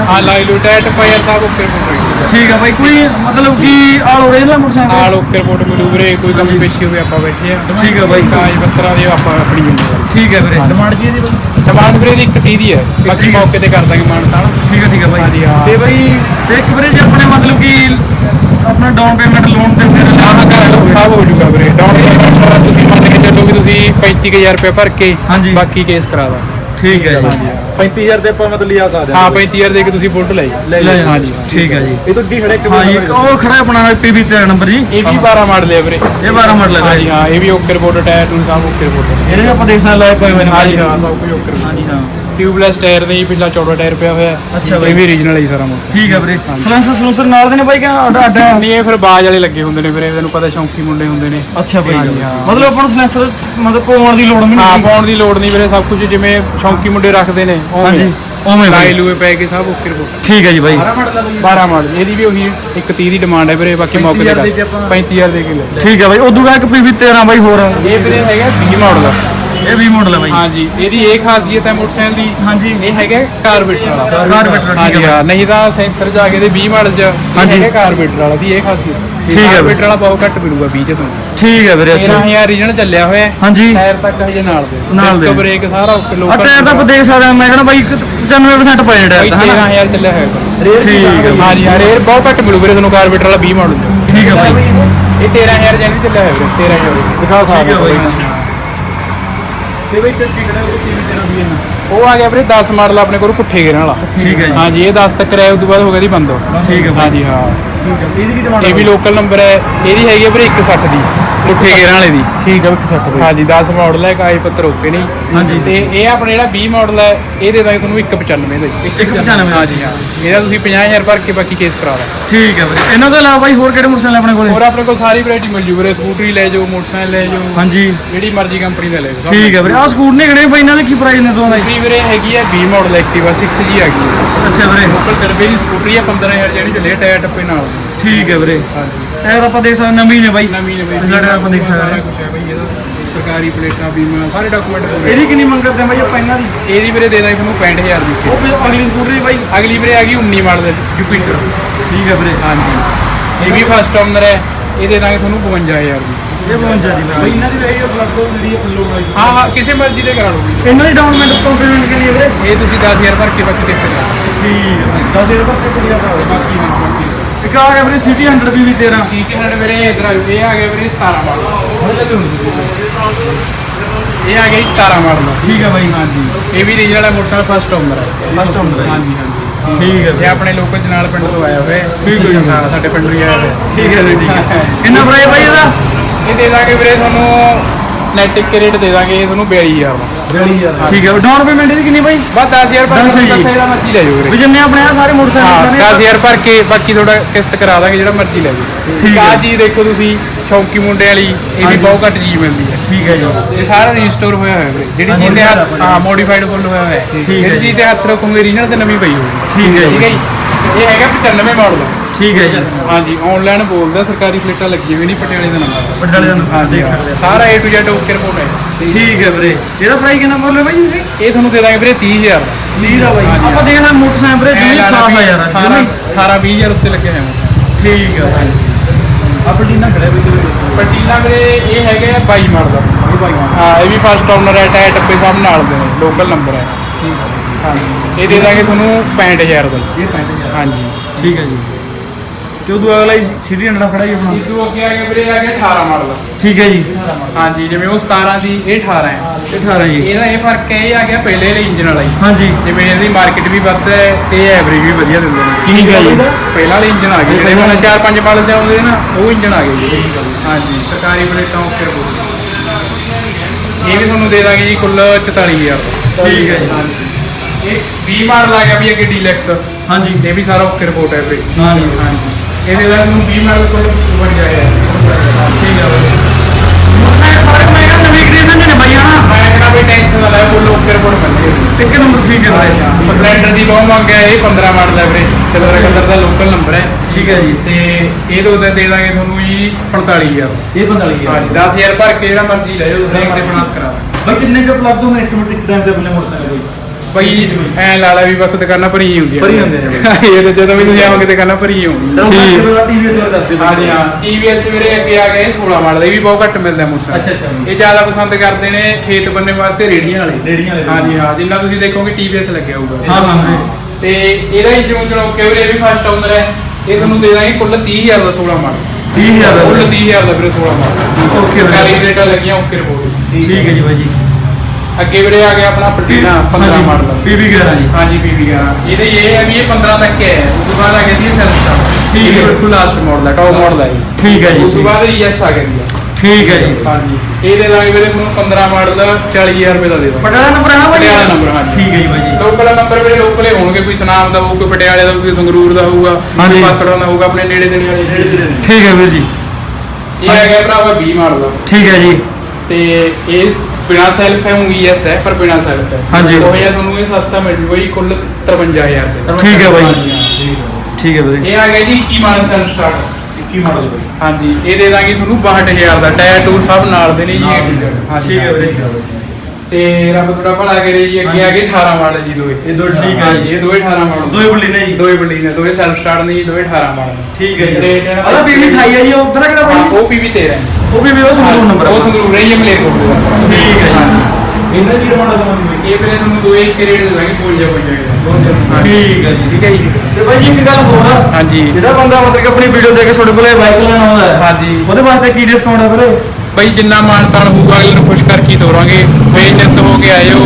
ਹਾਂ? ਲਾਈ ਲੂ ਟੈਟ ਪਾਇਰ ਸਭ ਓਕੇ ਰਿਪੋਰਟ ਠੀਕ ਹੈ ਬਾਈ ਕੋਈ ਮਤਲਬ ਕਿ ਆਲ ਓਰੀਜਨਲ ਮੋਟਰਸਾਈਕਲ? ਨਾਲ ਓਕੇ ਰਿਪੋਰਟ ਮਿਲੂ ਵੀਰੇ ਕੋਈ ਕਮੀ ਪੇਸ਼ੀ ਹੋਵੇ ਆਪਾਂ ਬੈਠੇ ਆ। ਠੀਕ ਹੈ ਬਾਈ। ਕਾਗਜ਼ ਪੱਤਰਾਂ ਦੀ ਆਪਾਂ ਆਪਣੀ ਜ਼ਿੰਮੇਵਾਰੀ। ਠੀਕ ਹੈ ਵੀਰੇ। ਡਿਮਾਂਡ ਕੀ ਹੈ ਜੀ ਬਾਈ? ਸਮਾਨ ਵੀਰੇ ਦੀ ਇੱਕ ਤੀਹ ਦੀ ਹੈ। ਬਾਕੀ ਠੀਕ ਹੈ। ਮੌਕੇ ਤੇ ਕਰ ਦਾਂਗੇ ਮਾਨ ਤਾਣ। ਠੀਕ ਹੈ ਠੀਕ ਹੈ ਬਾਈ। ਹਾਂਜੀ, ਹਾਂ। ਤੇ ਬਾਈ ਤੇ ਇੱਕ ਵੀਰੇ ਜੇ ਆਪਣੇ ਮਤਲਬ ਕਿ ਆਪਣਾ ਡਾਊਨ ਪੇਮੈਂਟ ਲੋਨ ਤੇ ਫਿਰ ਆਹ ਕਰ ਲਓ ਸਭ ਹੋ ਜੂਗਾ ਵੀਰੇ। ਡਾਊਨ ਪੇਮੈਂਟ ਤੁਸੀਂ ਮੰਨ ਕੇ ਚੱਲੋ ਵੀ ਤੁਸੀਂ 35000 ਰੁਪਏ ਭਰ ਕੇ। ਬਾਕੀ ਕੇਸ ਕਰਾ ਦਾਂ ਠੀਕ ਹੈ ਜੀ। ਹਾਂ। 35000 ਤੇ ਆਪਾਂ ਮਤਲਬ ਲਿਆ ਸਕਦੇ ਹਾਂ। 35000 ਦੇ ਕੇ ਤੁਸੀਂ ਬੁਲਟ ਲੈ ਜਾਓ ਲੈ ਜਾਓ। ਹਾਂਜੀ ਠੀਕ ਹੈ ਜੀ। ਇਹ ਤੋਂ ਖੜਾ ਇੱਕ ਹਾਂ ਜੀ ਇੱਕ ਉਹ ਖੜਾ ਆਪਣਾ ਪੀਵੀ ਤੇ ਨੰਬਰ ਜੀ। ਇਹ ਵੀ 12 ਮਾਡਲ ਹੈ ਵੀਰੇ। ਇਹ 12 ਮਾਡਲ ਹੈ ਹਾਂਜੀ ਹਾਂ ਇਹ ਵੀ ਓਕੇ ਰਿਪੋਰਟ ਟਾਇਰ ਟੂਰ ਸਭ ਓਕੇ ਰਿਪੋਰਟ ਇਹਦੇ 'ਚ ਆਪਾਂ ਲਾਇਕ ਪਏ ਹੋਏ ਨੇ ਹਾਂਜੀ ਹਾਂ ਸਭ ਕੁਝ ਓਕੇ ਹਾਂਜੀ ਹਾਂ। ਟਿਊਬਲੈਸ ਟਾਇਰ ਨੇ ਜੀ ਪਿਛਲਾ ਚੌੜਾ ਟਾਇਰ ਪਿਆ ਹੋਇਆ। ਹੈ। ਅੱਛਾ ਬਾਈ। ਇਹ ਵੀ ਰੀਜਨਲ ਹੀ ਸਾਰਾ ਮੋਟਰ ਠੀਕ ਹੈ ਵੀਰੇ। ਸਲੈਂਸਰ ਸਲੂਸਰ ਨਾਲ ਦੇ ਨੇ ਬਾਈ ਕਿ ਅੱਡ ਅੱਡ? ਨਹੀਂ ਇਹ ਫਿਰ ਬਾਜ ਵਾਲੇ ਲੱਗੇ ਹੁੰਦੇ ਨੇ ਵੀਰੇ ਤੈਨੂੰ ਪਤਾ ਸ਼ੌਂਕੀ ਮੁੰਡੇ ਹੁੰਦੇ ਨੇ। ਅੱਛਾ ਬਾਈ। ਹਾਂਜੀ, ਹਾਂ। ਮਤਲਬ ਆਪਾਂ ਨੂੰ ਸਲੈਂਸਰ ਮਤਲਬ ਪਾਉਣ ਦੀ ਲੋੜ ਵੀ ਹਾਂ ਨਹੀਂ ਪਾਉਣ ਦੀ ਲੋੜ ਨਹੀਂ ਵੀਰੇ ਸਭ ਕੁਝ ਜਿਵੇਂ ਸ਼ੌਂਕੀ ਮੁੰਡੇ ਰੱਖਦੇ ਨੇ ਹਾਂਜੀ ਉਵੇਂ ਲਾਈ ਬਾਈ। ਲੂਏ ਪੈ ਕੇ ਸਭ ਓਕੇ ਰਿਪੋਰਟ ਠੀਕ ਹੈ ਜੀ ਬਾਈ। 12 ਮਾਡਲ ਇਹਦੀ ਵੀ ਉਹੀ ਇੱਕ 30 ਦੀ ਡਿਮਾਂਡ ਹੈ ਵੀਰੇ ਬਾਕੀ ਮੌਕੇ ਤੇ 35,000 ਦੇ ਆਪਾਂ- 35000 ਦੇ ਕੇ ਲੈ। ਠੀਕ ਹੈ ਬਾਈ ਉਦੋਂ ਬਾਅਦ ਇੱਕ ਪੀਵੀ 13 ਬਾਈ ਹੋਰ ਇਹ ਵੀਰੇ ਹੈਗਾ 20 ਮਾਡਲ। ਦਾ ਇਹ ਵੀ ਮਾਡਲ ਹੈ ਬਾਈ। ਹਾਂਜੀ ਇਹਦੀ ਇਹ ਖਾਸੀਅਤ ਹੈ ਮੋਟਰਸਾਈਕਲ ਦੀ। ਹਾਂਜੀ। ਇਹ ਹੈਗਾ ਕਾਰਬੇਟਰ ਵਾਲਾ। ਕਾਰਬੇਟਰ, ਠੀਕ ਹੈ ਹਾਂਜੀ। ਹਾਂ ਨਹੀਂ ਤਾਂ ਸੈਂਸਰ ਜਾ ਕੇ ਦੇ 20 ਮਾਡਲ ਚ ਹਾਂਜੀ। ਕਾਰਬੇਟਰ ਵਾਲਾ ਦੀ ਇਹ ਖਾਸੀਅਤ। ਠੀਕ ਹੈ। ਕਾਰਬੇਟਰ ਵਾਲਾ ਬਹੁਤ ਘੱਟ ਮਿਲੂਗਾ 20 ਚ ਤੁਹਾਨੂੰ। ਠੀਕ ਹੈ ਵੀਰੇ ਅੱਛਾ। 13000 ਰੀਜਨ ਚੱਲਿਆ ਹੋਇਆ ਹੈ। ਹਾਂਜੀ। ਟਾਇਰ ਤੱਕ ਹਜੇ ਨਾਲ ਦੇ ਨਾਲ ਦੇ। ਬ੍ਰੇਕ ਸਾਰਾ ਓਕੇ ਆ ਲੋਕਲ ਟਾਇਰ ਤਾਂ ਆਪਾਂ ਦੇਖ ਸਕਦੇ ਮੈਂ ਕਹਿੰਦਾ ਬਾਈ ਇੱਕ 95% ਪਏ ਟਾਇਰ ਤਾਂ ਹਨਾ? 13000 ਚੱਲਿਆ ਹੋਇਆ। ਹੈ ਠੀਕ ਹੈ। ਹਾਂਜੀ ਹਾਂ ਰੇਰ ਬਹੁਤ ਘੱਟ ਮਿਲੂ ਵੀਰੇ ਤੁਹਾਨੂੰ ਕਾਰਬੇਟਰ ਵਾਲਾ 20 ਮਾਡਲ ਚ। ਠੀਕ ਹੈ ਬਾਈ। ਇਹ 13000 ਜੈਨ ਚੱਲਿਆ ਹੋਇਆ ਵੀਰੇ 13000 ਦਿਖਾ ਠੀਕ ਹੈ ਬਾਈ। ਹਾਂ। ਤੇ ਬਾਈ ਚੱਕੀ ਕਿਹੜਾ ਉਹ ਵੀ ਆ ਗਿਆ ਵੀਰੇ 10 ਮਾਡਲ ਆਪਣੇ ਕੋਲ ਪੁੱਠੇ ਗੇਰਾਂ ਵਾਲਾ ਠੀਕ ਹੈ ਜੀ ਹਾਂਜੀ ਇਹ 10 ਤੱਕ ਉਸ ਤੋਂ ਬਾਅਦ ਹੋ ਗਿਆ ਦੀ ਬੰਦ ਠੀਕ ਹੈ ਬਾਈ। ਹਾਂਜੀ ਹਾਂ ਠੀਕ ਹੈ ਇਹਦੀ ਕੀ ਡਿਮਾਂਡ ਇਹ ਵੀ ਲੋਕਲ ਨੰਬਰ ਹੈ। ਇਹਦੀ ਹੈਗੀ ਹੈ ਵੀਰੇ 160 ਦੀ ਪੁੱਠੇ ਗੇਰਾਂ ਵਾਲੇ ਦੀ। ਠੀਕ ਹੈ ਇੱਕ ਸੱਟ ਦੇ। ਹਾਂਜੀ 10 ਮਾਡਲ ਹੈ ਕਾਗਜ਼ ਪੱਤਰ ਓਕੇ ਨਹੀਂ ਹਾਂਜੀ। ਤੇ ਇਹ ਆਪਣੇ ਜਿਹੜਾ 20 ਮਾਡਲ ਹੈ ਇਹ ਦੇ ਦਾਂਗੇ ਤੁਹਾਨੂੰ 195 ਦਾ। ਜੀ 195 ਹਾਂਜੀ ਹਾਂ। ਇਹਦਾ ਤੁਸੀਂ 50000 ਭਰ ਕੇ ਬਾਕੀ ਕੇਸ ਕਰਾ ਲਓ ਠੀਕ ਹੈ ਵੀਰੇ। ਇਹਨਾਂ ਤੋਂ ਇਲਾਵਾ ਬਾਈ ਹੋਰ ਕਿਹੜੇ ਮੋਟਰਸਾਈਕਲ ਆਪਣੇ ਕੋਲੇ? ਹੋਰ ਆਪਣੇ ਕੋਲ ਸਾਰੀ ਵੈਰਾਈਟੀ ਮਿਲ ਜੂ ਵੀਰੇ। ਸਕੂਟਰੀ ਲੈ ਜਾਓ ਮੋਟਰਸਾਈਕਲ ਲੈ ਜਾਓ। ਹਾਂਜੀ। ਜਿਹੜੀ ਮਰਜ਼ੀ ਕੰਪਨੀ ਦਾ ਲੈ ਜਾਓ। ਠੀਕ ਹੈ ਵੀਰੇ। ਆਹ ਸਕੂਟ ਨੇ ਕਿਹੜੇ ਬਾਈ? ਇਹਨਾਂ ਦੇ ਕੀ ਪ੍ਰਾਈਸ ਨੇ ਦੋਵਾਂ ਦੇ? ਸਕੂਟਰੀ ਵੀਰੇ ਹੈਗੀ ਹੈ 20 ਮਾਡਲ ਐਕਟਿਵਾ 6G ਆ ਗਈ। ਹੈ ਅੱਛਾ ਵੀਰੇ। ਲੋਕਲ ਟਰਬੇ ਦੀ ਸਕੂਟਰੀ ਹੈ 15000 ਜਿਹੜੀ ਟੱਪੇ ਨਾਲ। ਠੀਕ ਹੈ ਵੀਰੇ। ਹਾਂਜੀ ਇਹ ਆਪਾਂ ਦੇਖ ਸਕਦੇ ਨਵੀਂ ਨੇ ਬਾਈ। ਨਵੀਂ ਨਵੀਂ ਸਾਡੇ ਆਪਾਂ ਦੇਖ ਸਕਦੇ ਹੈ ਬਈ ਇਹਦਾ ਸਰਕਾਰੀ ਪਲੇਟਾਂ ਬੀਮਾ ਸਾਰੇ ਡਾਕੂਮੈਂਟ ਇਹਦੀ ਕਿੰਨੀ ਮੰਗ ਕਰਦੇ ਆ ਬਾਈ ਆਪਾਂ ਇਹਨਾਂ ਦੀ? ਇਹਦੀ ਵੀਰੇ ਦੇ ਦਾਂਗੇ ਤੁਹਾਨੂੰ 65000 ਦੀ। ਉਹ ਫਿਰ ਅਗਲੀ ਸਕੂਟਰ ਦੀ ਬਾਈ? ਅਗਲੀ ਵੀਰੇ ਆ ਗਈ 19 ਮਾਡਲ ਜੁਪੀਟਰ। ਠੀਕ ਹੈ ਵੀਰੇ। ਹਾਂਜੀ। ਇਹ ਵੀ ਫਸਟ ਓਨਰ ਹੈ ਇਹ ਦੇ ਦਾਂਗੇ ਤੁਹਾਨੂੰ 52000 ਦੀ। ਇਹ ਪਹੁੰਚ ਜਾਂਦੀ ਬਾਈ। ਇਹਨਾਂ ਦੀ ਰਹੀ ਉਪਲਬਧ ਜਿਹੜੀ ਅੱਲੋ ਬਾਈ ਹਾਂ ਹਾਂ ਕਿਸੇ ਮਰਜ਼ੀ ਦੇ ਕਰਾ ਲਓ ਇਹਨਾਂ ਦੀ ਡਾਊਨਮੈਂਟ ਕੰਪਲੀਮੈਂਟ ਕੇ ਲਈ ਵੀਰੇ? ਇਹ ਤੁਸੀਂ 10000 ਭਰ ਕੇ ਬਾਕੀ ਕਿਸ਼ਤ ਕਰਾ ਠੀਕ ਹੈ ਦਸ ਦੇ ਰੁਪਏ ਤੇ ਕਿਹੜਾ ਹੋਵੇ ਬਾਕੀ ਹਾਂ ਬਾਕੀ। ਸਿਟੀ 100 ਵੀ ਵੀ 13 ਠੀਕ ਹੈ ਵੀਰੇ ਇਧਰ ਆ ਜਾਓ। ਇਹ ਆ ਗਿਆ ਵੀਰੇ 17 ਮਾਡਲ ਇਹ ਆ ਜੀ 17 ਮਾਡਲ ਠੀਕ ਹੈ ਬਾਈ ਹਾਂਜੀ। ਇਹ ਵੀ ਰੀਜਨਲ ਮੋਟਰ ਫਸਟ ਓਨਰ ਹੈ। ਫਸਟ ਓਨਰ ਹੈ ਹਾਂਜੀ ਹਾਂਜੀ। ਠੀਕ ਹੈ ਇਹ ਆਪਣੇ ਲੋਕਲ ਜਨਾਲ ਪਿੰਡ ਤੋਂ ਆਇਆ ਹੋਇਆ ਠੀਕ ਹੈ। ਹਾਂ ਸਾਡੇ ਪਿੰਡ ਵੀ ਆਇਆ ਹੋਇਆ ਠੀਕ ਹੈ ਜੀ ਠੀਕ ਹੈ। ਕਿੰਨਾ ਪ੍ਰਾਈਸ ਬਾਈ ਇਹਦਾ? ਇਹ ਦੇ ਦਾਂਗੇ ਵੀਰੇ ਤੁਹਾਨੂੰ ਨੈਟਿਕ ਰੇਟ ਦੇ ਦਾਂਗੇ ਇਹ ਤੁਹਾਨੂੰ 42000 ਦਾ। ਠੀਕ ਹੈ ਡਾਊਨ ਪੇਮੈਂਟ ਇਹਦੀ ਕਿੰਨੀ ਬਾਈ? ਬਸ 10000 ਭਰ ਕੇ ਹਜ਼ਾਰ। 10000 ਮਰਜ਼ੀ ਲੈ ਜਾਓ ਵੀ ਜਿੰਨੇ ਆਪਣੇ ਆ ਸਾਰੇ ਮੋਟਰਸਾਈਕਲ ਹਾਂ 10000 ਭਰ ਕੇ ਬਾਕੀ ਤੁਹਾਡਾ ਕਿਸ਼ਤ ਕਰਾ ਦਾਂਗੇ ਜਿਹੜਾ ਮਰਜ਼ੀ ਲੈ ਠੀਕ ਜਾਓ ਹੈ। ਆਹ ਚੀਜ਼ ਦੇਖੋ ਤੁਸੀਂ ਸ਼ੌਂਕੀ ਮੁੰਡੇ ਵਾਲੀ ਇਹ ਵੀ। ਬਹੁਤ ਘੱਟ ਚੀਜ਼ ਮਿਲਦੀ ਹੈ। ਠੀਕ ਹੈ ਜੀ। ਇਹ ਸਾਰਾ ਰੀਸਟੋਰ ਹੋਇਆ ਹੋਇਆ ਵੀਰੇ ਜਿਹੜੀ ਚੀਜ਼ ਦੇ ਹੱਥ ਹਾਂ ਮੋਡੀਫਾਈਡ ਫੁੱਲ ਹੋਇਆ ਹੋਇਆ। ਹੈ ਠੀਕ ਹੈ ਜਿਹੜੀ ਜੀ। ਚੀਜ਼ ਦੇ ਹੱਥ ਰੱਖੋਗੇ ਰੀਜਨਲ ਤੇ ਨਵੀਂ ਪਈ ਹੋਊਗੀ। ਠੀਕ ਹੈ ਠੀਕ ਹੈ ਜੀ। ਇਹ ਹੈਗਾ 95 ਮਾਡਲ। ਠੀਕ ਹੈ ਜੀ। ਹਾਂਜੀ ਆਨਲਾਈਨ ਬੋਲਦਾ ਸਰਕਾਰੀ ਪਲੇਟਾਂ ਲੱਗੀਆਂ ਵੀ ਨਹੀਂ ਪਟਿਆਲੇ ਦਾ ਨੰਬਰ ਵੱਡਲੇ ਦਾ ਹਾਂਜੀ ਦੇਖ ਸਕਦੇ ਆ। ਸਾਰਾ A to Z okay report ਹੈ। ਠੀਕ ਹੈ ਵੀਰੇ। ਇਹਦਾ ਪ੍ਰਾਈਸ ਕਿੰਨਾ ਬੋਲੇ ਬਾਈ ਤੁਸੀਂ? ਇਹ ਤੁਹਾਨੂੰ ਦੇ ਦਾਂਗੇ ਵੀਰੇ 30000 ਦਾ 30 ਦਾ ਬਾਈ। ਹਾਂਜੀ। ਆਪਾਂ ਦੇਖਣਾ ਮੋਟਰਸਾਈਕਲ ਵੀਰੇ ਜਿਵੇਂ ਸਾਫ਼ ਆ ਯਾਰ 18 18 20000 ਉੱਤੇ ਲੱਗਿਆ ਹੋਇਆ ਠੀਕ ਹੈ ਬਾਈ। ਆਪਾਂ ਜੀ ਨਾ ਖੜੇ ਬਈ ਪਟੀਲਾ ਵੀਰੇ ਇਹ ਹੈਗਾ 22 ਮਾਡਲ ਦਾ। ਇਹ ਬਾਈ ਹਾਂ ਇਹ ਵੀ ਫਸਟ ਓਨਰ ਹੈ ਟਾਇਰ ਟੱਪੇ ਸਭ ਨਾਲ ਦੇ ਲੋਕਲ ਨੰਬਰ ਹੈ। ਹਾਂਜੀ। ਇਹ ਦੇ ਦਾਂਗੇ ਤੁਹਾਨੂੰ 65000 ਦਾ। ਇਹ 65000 ਹਾਂਜੀ। ਠੀਕ ਹੈ ਜੀ। ਤੇ ਉਦੋਂ ਅਗਲਾ ਹੀ ਸਿਟੀ ਹੰਡਰਾ ਖੜਾ ਹੀ ਆਪਣਾ। ਤੋਂ ਅੱਗੇ ਆ ਗਿਆ ਵੀਰੇ ਆ ਗਿਆ 18 ਮਾਡਲ। ਠੀਕ ਹੈ ਜੀ। ਹਾਂਜੀ ਜਿਵੇਂ ਉਹ 17 ਦੀ ਇਹ 18 ਹੈ। 18 ਜੀ। ਇਹਦਾ ਇਹ ਫ਼ਰਕ ਹੈ ਇਹ ਆ ਗਿਆ ਪਹਿਲੇ ਵਾਲੇ ਇੰਜਨ ਵਾਲਾ ਹੀ। ਹਾਂਜੀ। ਜਿਵੇਂ ਇਹਦੀ ਮਾਰਕੀਟ ਵੀ ਵੱਧ ਹੈ ਤੇ ਐਵਰੇਜ ਵੀ ਵਧੀਆ ਦਿੰਦੇ ਨੇ। ਠੀਕ ਹੈ ਜੀ। ਪਹਿਲਾਂ ਵਾਲੇ ਇੰਜਨ ਆ ਗਏ ਜਿਹੜੇ ਹੁਣ 4-5 ਮਾਡਲ ਚ ਆਉਂਦੇ ਨਾ ਉਹ ਇੰਜਨ ਆ ਗਏ ਜੀ। ਹਾਂਜੀ। ਸਰਕਾਰੀ ਓਕੇ ਰਿਪੋਰਟ ਇਹ ਵੀ ਤੁਹਾਨੂੰ ਦੇ ਦਾਂਗੇ ਜੀ ਕੁੱਲ 44000 ਦਾ ਠੀਕ ਹੈ ਜੀ। ਇਹ 20 ਮਾਡਲ ਆ ਗਿਆ ਵੀ ਅੱਗੇ ਡੀਲੈਕਸ ਹਾਂਜੀ। ਇਹ ਵੀ ਸਾਰਾ ਓਕੇ ਰਿਪੋਰਟ ਹੈ ਵੀਰੇ ਹਾਂਜੀ। ਹਾਂਜੀ। ਇਹਦੇ ਨਾਲ ਤੁਹਾਨੂੰ 20 ਮਾਡਲ ਕੋਲ ਬਣ ਜਾਏਗਾ ਠੀਕ ਹੈ ਮੋਟਰਸਾਈਕਲ ਸਾਰੇ ਮੈਂ ਕਹਿੰਦਾ ਨਵੀਂ ਕ੍ਰੀਏਸ਼ਨ ਨੇ ਬਾਈ ਹਨਾ? ਮੈਂ ਕਹਿੰਦਾ ਵੀ ਟੈਨਸ਼ਨ ਨਾ ਲੈ ਕੋਲ ਓਕੇ ਰਿਪੋਰਟ ਬਣਦੇ ਇੱਕ ਨੰਬਰ ਠੀਕ ਹੈ ਬਾਈ ਸਪਲੈਂਡਰ ਦੀ ਬਹੁਤ ਮੰਗ ਹੈ ਇਹ 15 ਮਾਡਲ ਹੈ ਵੀਰੇ। ਸਿਲਵਰ ਕਲਰ ਦਾ ਲੋਕਲ ਨੰਬਰ ਹੈ। ਠੀਕ ਹੈ ਜੀ। ਤੇ ਇਹ ਦੋ ਦੇ ਦਾਂਗੇ ਤੁਹਾਨੂੰ ਜੀ 45000 ਇਹ 45 ਹਾਂਜੀ 10000 ਭਰ ਕੇ ਜਿਹੜਾ ਮਰਜ਼ੀ ਲੈ ਜਾਓ ਹਰੇਕ ਦੇ ਫਾਈਨਾਂਸ ਕਰਾ ਦਾਂਗੇ ਬਾਈ ਕਿੰਨੇ ਕੁ ਉਪਲਬਧ ਹੋਣੇ ਇੱਕ ਇੱਕ ਟਾਈਮ ਤੇ ਆਪਣੇ ਮੋਟਰਸਾਈਕਲ ਕੋਈ ਬਈ ਐ ਲਾਲਾ ਵੀ ਬਸ ਦੁਕਾਨਾਂ ਭਰੀ ਹੀ ਹੁੰਦੀਆਂ ਭਰੀ ਹੁੰਦੀਆਂ ਨੇ ਇਹ ਤਾਂ ਜਦੋਂ ਵੀ ਤੁਸੀਂ ਆਓਗੇ ਦੁਕਾਨਾਂ ਭਰੀ ਹੀ ਹੋਣਗੀਆਂ ਠੀਕ। ਟੀਵੀ ਸਰ ਦੱਸਦੇ ਹਾਂਜੀ ਹਾਂ। TVS ਵੀਰੇ ਅੱਗੇ ਆ ਗਏ 16 ਮਾਡਲ ਇਹ ਵੀ ਬਹੁਤ ਘੱਟ ਮਿਲਦਾ ਮੋਟਰਸਾਈਕਲ ਅੱਛਾ, ਅੱਛਾ। ਇਹ ਜ਼ਿਆਦਾ ਪਸੰਦ ਕਰਦੇ ਨੇ ਖੇਤ ਬੰਨੇ ਵਾਸਤੇ ਰੇੜੀਆਂ ਵਾਲੇ। ਰੇਹੜੀਆਂ ਵਾਲੇ। ਹਾਂਜੀ ਹਾਂ। ਜਿੰਨਾ ਤੁਸੀਂ ਦੇਖੋਗੇ TVS ਲੱਗਿਆ ਹੋਊਗਾ। ਹਾਂ ਹਾਂ। ਤੇ ਇਹਦਾ ਹੀ ਜਿਉਂ ਜਿਉਂ ਕਿ ਵੀਰੇ ਇਹ ਵੀ ਫਸਟ ਓਨਰ ਹੈ। ਇਹ ਤੁਹਾਨੂੰ ਦੇ ਦਾਂਗੇ ਕੁੱਲ 30000 ਦਾ 16 ਮਾਡਲ 30000 ਦਾ। ਕੁੱਲ 30000 ਦਾ ਵੀਰੇ 16 ਮਾਡਲ ਓਕੇ ਵੀਰੇ। ਸਰਕਾਰੀ ਰੇਟਾਂ ਲੱਗੀਆਂ ਓਕੇ ਰਿਪੋਰਟ ਠੀਕ ਹੈ ਜੀ ਜੀ। ਅੱਗੇ ਵੀਰੇ ਆ ਗਿਆ ਆਪਣਾ ਪਟੀਨਾ 15 ਮਾਡਲ। ਪੀਵੀ 11 ਜੀ। ਹਾਂਜੀ ਪੀਵੀ 11 ਇਹਦੇ ਇਹ ਹੈ ਵੀ ਇਹ 15 ਤੱਕ ਹੈ। ਉਸ ਤੋਂ ਬਾਅਦ ਆ ਗਿਆ ਜੀ ਸੈਲਫ ਸਟਾਰਟ ਠੀਕ ਹੈ। ਬਿਲਕੁਲ ਲਾਸਟ ਮਾਡਲ ਹੈ ਟੌਪ ਮਾਡਲ ਹੈ ਇਹ। ਠੀਕ ਹੈ ਜੀ, ਉਸ ਤੋਂ। ਬਾਅਦ ਯੈਸ ਆ ਗਿਆ ਜੀ। ਠੀਕ ਹੈ ਜੀ। ਹਾਂਜੀ। ਇਹਦੇ ਦਾਂਗੇ ਵੀਰੇ ਤੁਹਾਨੂੰ 15 ਮਾਡਲ 40000 ਰੁਪਏ ਦਾ ਦੇ ਪਟਿਆਲਾ ਨੰਬਰ ਹੈ ਬਾਈ ਪਟਿਆਲਾ ਨੰਬਰ, ਹਾਂਜੀ। ਠੀਕ ਹੈ ਜੀ ਜੀ ਲੋਕਲ ਨੰਬਰ ਵੀਰੇ ਲੋਕਲ ਹੀ ਹੋਣਗੇ ਕੋਈ ਸੁਨਾਮ ਦਾ ਹੋਊ ਕੋਈ ਪਟਿਆਲੇ ਦਾ ਹੋਊ ਕੋਈ ਸੰਗਰੂਰ ਦਾ ਹੋਊਗਾ। ਕੋਈ ਪਾਤੜਾਂ ਦਾ ਹੋਊਗਾ ਆਪਣੇ ਨੇੜੇ ਦੇਣੇ ਵਾਲੇ। ਠੀਕ ਹੈ ਵੀਰ ਜੀ। ਇਹ ਆ ਗਿਆ ਭਰਾਵਾ 20 ਮਾਡਲ। ਠੀਕ ਹੈ ਜੀ। ਤੇ ਇਸ ਬਿਨਾ ਸੈਲਫ ਹੈ ਯੈਸ ਹੈ ਪਰ ਬਿਨਾ ਸੈਲਫ ਹੈ। ਹਾਂਜੀ। ਉਹ ਜਿਹਾ ਤੁਹਾਨੂੰ ਇਹ ਸਸਤਾ ਮਿਲ ਜੂਗਾ ਜੀ ਕੁੱਲ 53000 ਦੇ ਠੀਕ ਹੈ ਬਾਈ। ਹਾਂਜੀ, ਹਾਂ, ਠੀਕ ਹੈ। ਠੀਕ ਹੈ ਵੀਰੇ ਇਹ ਆ ਗਿਆ ਜੀ 21 ਮਾਡਲ ਸੈਲਫ ਸਟਾਰਟ 21 ਮਾਡਲ ਬਾਈ। ਹਾਂਜੀ ਇਹ ਦੇ ਦਾਂਗੇ ਤੁਹਾਨੂੰ 62000 ਦਾ। ਟਾਇਰ ਟੂਰ ਸਭ ਨਾਲ ਦੇ ਨੇ ਜੀ। ਹਾਂਜੀ, ਠੀਕ ਹੈ ਵੀਰੇ ਤੇ ਰੱਬ ਤੁਹਾਡਾ ਭਲਾ ਕਰੇ ਜੀ ਅੱਗੇ ਆ ਗਏ 18 ਮਾਡਲ ਜੀ ਦੋਏ। ਇਹ ਦੋ ਠੀਕ ਹੈ ਜੀ ਇਹ ਦੋਏ 18 ਮਾਡਲ। ਦੋਏ ਬੁੱਲੀ ਨੇ ਜੀ। ਦੋਏ ਬਲੀ ਨੇ ਦੋਏ ਸੈਲਫ ਸਟਾਰਟ ਨੇ ਜੀ ਦੋਏ 18 ਮਾਡਲ। ਠੀਕ ਹੈ ਜੀ। ਰੇਟ ਇਹਨਾਂ ਦਾ ਅਲਾ ਪੀਵੀ 28 ਹੈ ਜੀ ਉਧਰ ਕਿਹੜਾ ਹਾਂ ਬਾਈ ਉਹ ਪੀਵੀ 13 ਹੈ। ਉਹ ਵੀ ਮੇਰਾ ਸੰਗਰੂਰ ਨੰਬਰ ਉਹ ਸੰਗਰੂਰ ਹੈ ਜੀ ਮਲੇਰਕੋਟ ਦਾ ਠੀਕ ਹੈ ਜੀ। ਇਹਨਾਂ ਦੀ ਡਿਮਾਂਡ ਆ ਬਾਈ ਇਹ ਵੀਰੇ ਤੁਹਾਨੂੰ ਦੋਏ ਇੱਕ ਰੇਟ ਦੇ ਦਾਂਗੇ 55 55 ਠੀਕ ਹੈ ਜੀ। ਠੀਕ ਹੈ ਜੀ ਤੇ ਬਾਈ ਜੀ ਇੱਕ ਗੱਲ ਹੋਰ ਆ। ਹਾਂਜੀ। ਜਿਹੜਾ ਬੰਦਾ ਮਤਲਬ ਕਿ ਆਪਣੀ ਵੀਡੀਓ ਦੇਖ ਕੇ ਤੁਹਾਡੇ ਕੋਲੇ ਬਾਈਕ ਲੈਣ ਆਉਂਦਾ ਹੈ ਹਾਂਜੀ। ਉਹਦੇ ਵਾਸਤੇ ਕੀ ਡਿਸਕਾਊਂਟ ਹੈ ਵੀਰੇ? ਬਈ ਜਿੰਨਾ ਮਾਨਤਾਨ ਹੋਊਗਾ ਅਗਲੇ ਨੂੰ ਖੁਸ਼ ਕਰਕੇ ਹੀ ਤੋਰਾਂਗੇ। ਬੇਚਿੰਤ ਹੋ ਕੇ ਆਇਓ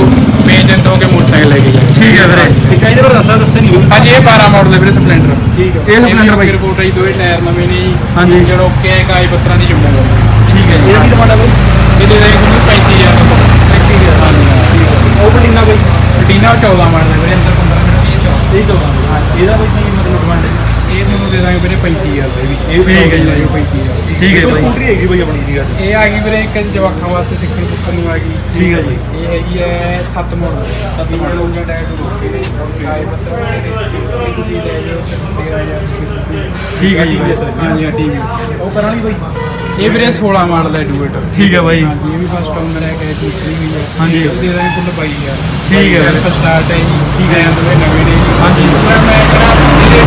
ਬੇਜੰਤ ਹੋ ਕੇ ਮੋਟਰਸਾਈਕਲ ਲੈ ਕੇ ਗਏ ਠੀਕ ਹੈ ਵੀਰੇ। ਇੱਕ ਇਹਦੇ ਬਾਰੇ ਦੱਸਿਆ ਦੱਸਿਆ ਨਹੀਂ। ਹਾਂਜੀ ਇਹ 12 ਮਾਡਲ ਦੇ ਵੀਰੇ ਸਪਲੈਂਡਰ ਠੀਕ ਹੈ। ਇਹ ਸਪਲੈਂਡਰ ਬਾਈ। ਰਿਪੋਰਟ ਆਈ ਦੋਵੇਂ ਟਾਇਰ ਨਵੇਂ ਨੇ ਜੀ। ਹਾਂਜੀ। ਇੰਜਣ ਓਕੇ ਹੈ ਕਾਗਜ਼ ਪੱਤਰਾਂ ਦੀ ਜ਼ਿੰਮੇਵਾਰੀ ਠੀਕ ਹੈ ਇਹਦਾ ਕੀ ਹੈ। ਬਾਈ? ਇਹਦੇ ਦਾ ਤੁਹਾਨੂੰ 35000 ਦਾ 35000 ਹਾਂਜੀ ਉਹ ਪਟੀਨਾ ਬਾਈ? ਰਟੀਨਾ 14 ਮਾਡਲ ਹੈ ਵੀਰੇ ਅੰਦਰ 15 ਮਿੰਟ ਦੀ ਹੈ ਇਹ ਚੌਦਾਂ ਇਹਦਾ ਬਾਈ ਕੀ ਮਤਲਬ ਡਿਮਾਂਡ ਹੈ? ਇਹ ਤੁਹਾਨੂੰ ਦੇ ਦਾਂਗੇ ਵੀਰੇ 35000 ਦਾ ਇਹ ਵੀ ਇਹ ਵੀ ਠੀਕ ਹੈ ਜੀ। ਇਹ 35000 ਠੀਕ ਹੈ ਬਾਈ। ਸਕੂਟਰੀ ਹੈਗੀ ਬਾਈ ਆਪਣੀ ਦੀ ਗੱਲ। ਇਹ ਆ ਗਈ ਵੀਰੇ ਇੱਕ ਜਵਾਕਾਂ ਵਾਸਤੇ ਸਿੱਖਣ ਪੁੱਛਣ ਨੂੰ ਆ ਗਈ। ਠੀਕ ਹੈ ਜੀ। ਇਹ ਹੈਗੀ ਹੈ 7 ਮਾਡਲ 7 ਮਾਡਲ ਹੋ ਗਿਆ ਟਾਇਰ ਰੋਕੇ ਦੇ ਕਾਗਜ਼ ਪੱਤਰ ਵਗੈਰੇ ਤੁਸੀਂ ਲੈ ਲਿਓ 13000 ਠੀਕ ਹੈ ਜੀ ਹਾਂਜੀ ਹਾਂ ਟੀਵੀ ਉਹ ਕਰਾਂ ਲਈ ਬਾਈ। ਇਹ ਵੀਰੇ 16 ਮਾਡਲ ਹੈ ਡੂਏਟ ਠੀਕ ਹੈ ਬਾਈ। ਹਾਂਜੀ ਇਹ ਵੀ ਫਸਟ ਓਨਰ ਹੈ ਕਿ ਦੂਸਰੀ ਵੀ ਹੈ। ਹਾਂਜੀ। ਇਹ ਦੇ ਦਾਂਗੇ ਕੁੱਲ 22000 ਠੀਕ ਹੈ। ਇਹ ਸਟਾਰਟ ਹੈ ਜੀ। ਠੀਕ ਹੈ। ਇਹ ਦੋਵੇਂ ਨਵੇਂ ਨੇ। ਜੀ ਹਾਂਜੀ। ਮੈਂ ਮੈਂ ਕਰਾਂ ਇਹਦੇ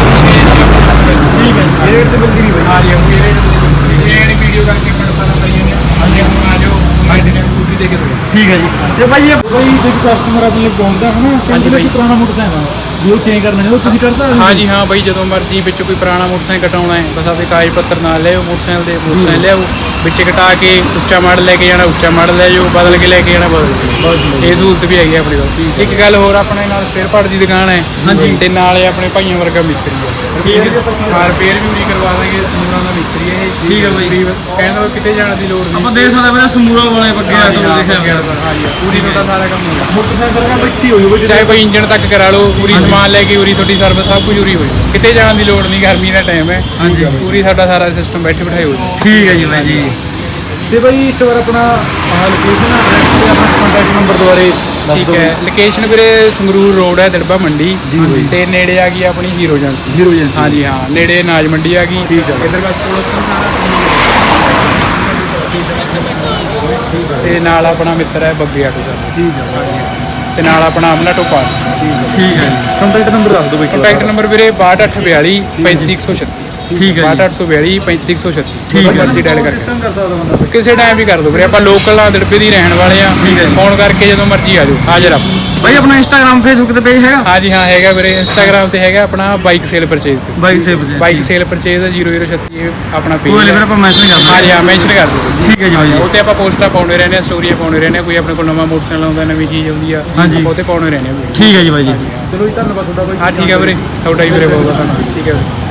ਠੀਕ ਹੈ। ਇਹ ਰੇਟ ਤੇ ਮਿਲਦੀ ਨਹੀਂ ਹਾਂ ਜੀ ਉਹ ਇਹਦੇ ਇਹ ਜਿਹੜੀ ਵੀਡੀਓ ਕਰਕੇ ਮੈਨੂੰ ਪਤਾ ਪਈ ਨੇ ਹਾਂਜੀ ਹੁਣ ਆ ਜਾਓ। ਹਾਂਜੀ। ਨੇ ਪੂਰੀ ਦੇ ਕੇ ਦੋ ਠੀਕ ਹੈ ਜੀ। ਤੇ ਬਾਈ ਇਹ ਜੇ ਕਸਟਮਰ ਆਪਣੇ ਪਹੁੰਚਦਾ ਹੈ ਨਾ ਹਾਂਜੀ ਬਾਈ। ਪੁਰਾਣਾ ਮੋਟਰਸਾਈਕਲ ਵੀ ਉਹ ਚੇਂਜ ਕਰਨਾ ਚਾਹੁੰਦਾ ਤੁਸੀਂ ਕਰ ਸਕਦੇ ਹੋ? ਹਾਂ ਜੀ ਹਾਂ ਬਾਈ ਜਦੋਂ ਮਰਜ਼ੀ ਵਿੱਚ ਕੋਈ ਪੁਰਾਣਾ ਮੋਟਰਸਾਈਕਲ ਕਟਾਉਣਾ ਹੈ ਬਸ ਆਪੇ ਕਾਗਜ਼ ਪੱਤਰ ਨਾਲ ਲਿਆਓ ਮੋਟਰਸਾਈਕਲ ਦੇ ਮੋਟਰਸਾਈਕਲ ਲਿਆਓ ਵਿੱਚ ਕਟਾ ਕੇ ਉੱਚਾ ਮਾਡਲ ਲੈ ਕੇ ਜਾਣਾ ਉੱਚਾ ਮਾਡਲ ਲੈ ਜਾਓ ਬਦਲ ਕੇ ਲੈ ਕੇ ਜਾਣਾ ਬਦਲ ਕੇ। ਇਹ ਸਹੂਲਤ ਵੀ ਹੈਗੀ ਆਪਣੇ ਕੋਲ ਇੱਕ ਗੱਲ ਹੋਰ ਆਪਣੇ ਨਾਲ ਸਪੇਅਰ ਪਾਰਟ ਦੀ ਦੁਕਾਨ ਹੈ ਹਾਂਜੀ। ਤੇ ਨਾਲ ਆਪਣੇ ਭਾਈਆਂ ਵਰਗਾ ਮਿਸਤਰੀ ਹੈ। ਠੀਕ ਹੈ। ਜੀ। ਹਾਂ ਰਿਪੇਅਰ ਵੀ ਉਰੀ ਕਰਵਾ ਦਾਂਗੇ ਸਮੂਰਾਂ ਦਾ ਮਿਸਤਰੀ ਹੈ ਇਹ। ਠੀਕ ਹੈ ਬਾਈ। ਵੀ ਕਹਿੰਦਾ ਕਿਤੇ ਜਾਣ ਦੀ ਲੋੜ ਨਹੀਂ। ਆਪਾਂ ਦੇਖ ਸਕਦੇ ਹਾਂ ਸਮੂਰਾ ਵਾਲੇ ਬੱਗੇ ਆ ਤੋਂ ਦੇਖਿਆ ਹਾਂ ਜੀ ਪੂਰੀ ਤੁਹਾਡਾ ਸਾਰਾ ਕੰਮ ਹੋ ਗਿਆ। ਮੋਟਰਸਾਈਕਲ ਦਾ ਬੱਤੀ ਹੋਈ ਹੋਈ ਚਾਹੇ ਕੋਈ ਇੰਜਣ ਤੱਕ ਕਰਾ ਲਓ ਪੂਰੀ ਹਾਂਜੀ। ਸਮਾਨ ਲੈ ਕੇ ਉਰੀ ਤੁਹਾਡੀ ਸਰਵਿਸ ਸਭ ਕੁਝ ਉਰੀ ਹੋਈ। ਕਿਤੇ ਜਾਣ ਦੀ ਲੋੜ ਨਹੀਂ ਗਰਮੀ ਦਾ ਟਾਈਮ ਹੈ। ਹਾਂਜੀ। ਪੂਰੀ ਸਾਡਾ ਸਾਰਾ ਸਿਸਟਮ ਬੈਠੇ ਬਿਠਾਏ ਹੋਈ। ਠੀਕ ਹੈ ਜੀ ਬਾਈ ਜੀ। ਤੇ ਬਾਈ ਇੱਕ ਵਾਰ ਆਪਣਾ ਲੋਕੇਸ਼ਨ ਐਡਰੈਸ ਤੇ ਆਪਣਾ ਕੰਟੈਕਟ ਨੰਬਰ ਦੁਆਰੇ ਦੱਸ ਠੀਕ ਦਿਓ ਹੈ। ਲੋਕੇਸ਼ਨ ਵੀਰੇ ਸੰਗਰੂਰ ਰੋਡ ਹੈ ਦੜਬਾ ਮੰਡੀ। ਜੀ ਬਾਈ। ਤੇ ਨੇੜੇ ਆ ਗਈ ਆਪਣੀ ਹੀਰੋ ਏਜੰਸੀ ਜ਼ੀਰੋ ਏਜੰਸੀ ਹਾਂਜੀ ਹਾਂ ਨੇੜੇ ਨਾਜ ਮੰਡੀ ਆ ਗਈ। ਠੀਕ ਹੈ। ਇਧਰ ਬਸ ਕੋਲ ਤੇ ਨਾਲ ਆਪਣਾ ਮਿੱਤਰ ਹੈ ਬੱਗੇ ਆਟੋ ਸਰਵਿਸ ਠੀਕ ਹੈ। ਤੇ ਨਾਲ ਆਪਣਾ ਅਮਲਾ ਟੋਪਾਸ ਠੀਕ ਹੈ ਜੀ। ਕੰਟੈਕਟ ਨੰਬਰ ਦੱਸ ਦਿਓ ਬਾਈ ਕੰਟੈਕਟ ਨੰਬਰ ਵੀਰੇ 6242 35136 ਠੀਕ ਹੈ ਜੀ। 6842 35136 ਠੀਕ ਹੈ। ਮਰਜ਼ੀ ਡਾਇਲ ਕਰਕੇ ਸਿਸਟਮ ਕਰ ਸਕਦਾ ਬੰਦਾ ਕਿਸੇ ਟਾਈਮ ਵੀ ਕਰ ਦੋ ਵੀਰੇ ਆਪਾਂ ਲੋਕਲ ਆ ਦੜਪੇ ਦੀ ਰਹਿਣ ਵਾਲੇ ਆ। ਜੀ। ਫੋਨ ਕਰਕੇ ਜਦੋਂ ਮਰਜ਼ੀ ਆ ਜਾਓ। ਹਾਜ਼ਰ ਆ। ਬਾਈ ਆਪਣਾ ਇੰਸਟਾਗ੍ਰam ਫੇਸਬੁੱਕ ਤੇ ਪੇਜ ਹੈਗਾ? ਹਾਂਜੀ ਹਾਂ ਹੈਗਾ ਵੀਰੇ। ਇੰਸਟਾਗ੍ਰam ਤੇ ਹੈਗਾ ਆਪਣਾ bike sale purchase bike save ji bike sale purchase 0036 ਇਹ ਆਪਣਾ ਪੇਜ ਕੋਈ ਨਹੀਂ ਆਪਾਂ ਮੈਂਸ਼ਨ ਕਰ ਹਾਂਜੀ ਹਾਂ ਮੈਂਸ਼ਨ ਕਰ ਦਿਓ। ਠੀਕ ਹੈ ਜੀ ਜੀ। ਉਹ ਤੇ ਆਪਾਂ ਪੋਸਟਾਂ ਪਾਉਂਦੇ ਰਹਿੰਦੇ ਆ ਸਟੋਰੀਆਂ ਪਾਉਂਦੇ ਰਹਿੰਦੇ ਆ ਕੋਈ ਆਪਣੇ ਕੋਲ ਨਵਾਂ ਮੋਟਰਸਾਈਕਲ ਆਉਂਦਾ ਨਵੀਂ ਚੀਜ਼ ਆਉਂਦੀ ਆ ਹਾਂਜੀ। ਆਪਾਂ ਉਹ ਤੇ ਪਾਉਂਦੇ ਰਹਿੰਦੇ ਆ ਵੀਰੇ। ਠੀਕ ਹੈ ਜੀ ਬਾਈ ਜੀ। ਚਲੋ ਜੀ ਧੰਨਵਾਦ ਤੁਹਾਡਾ ਬਾਈ ਹਾਂ ਠੀਕ ਹੈ ਵੀਰੇ। ਤੁਹਾਡਾ ਹੀ ਵੀਰੇ ਬਹੁਤ ਬਹੁਤ ਧੰਨਵਾਦ। ਠੀਕ ਹੈ ਵੀਰੇ।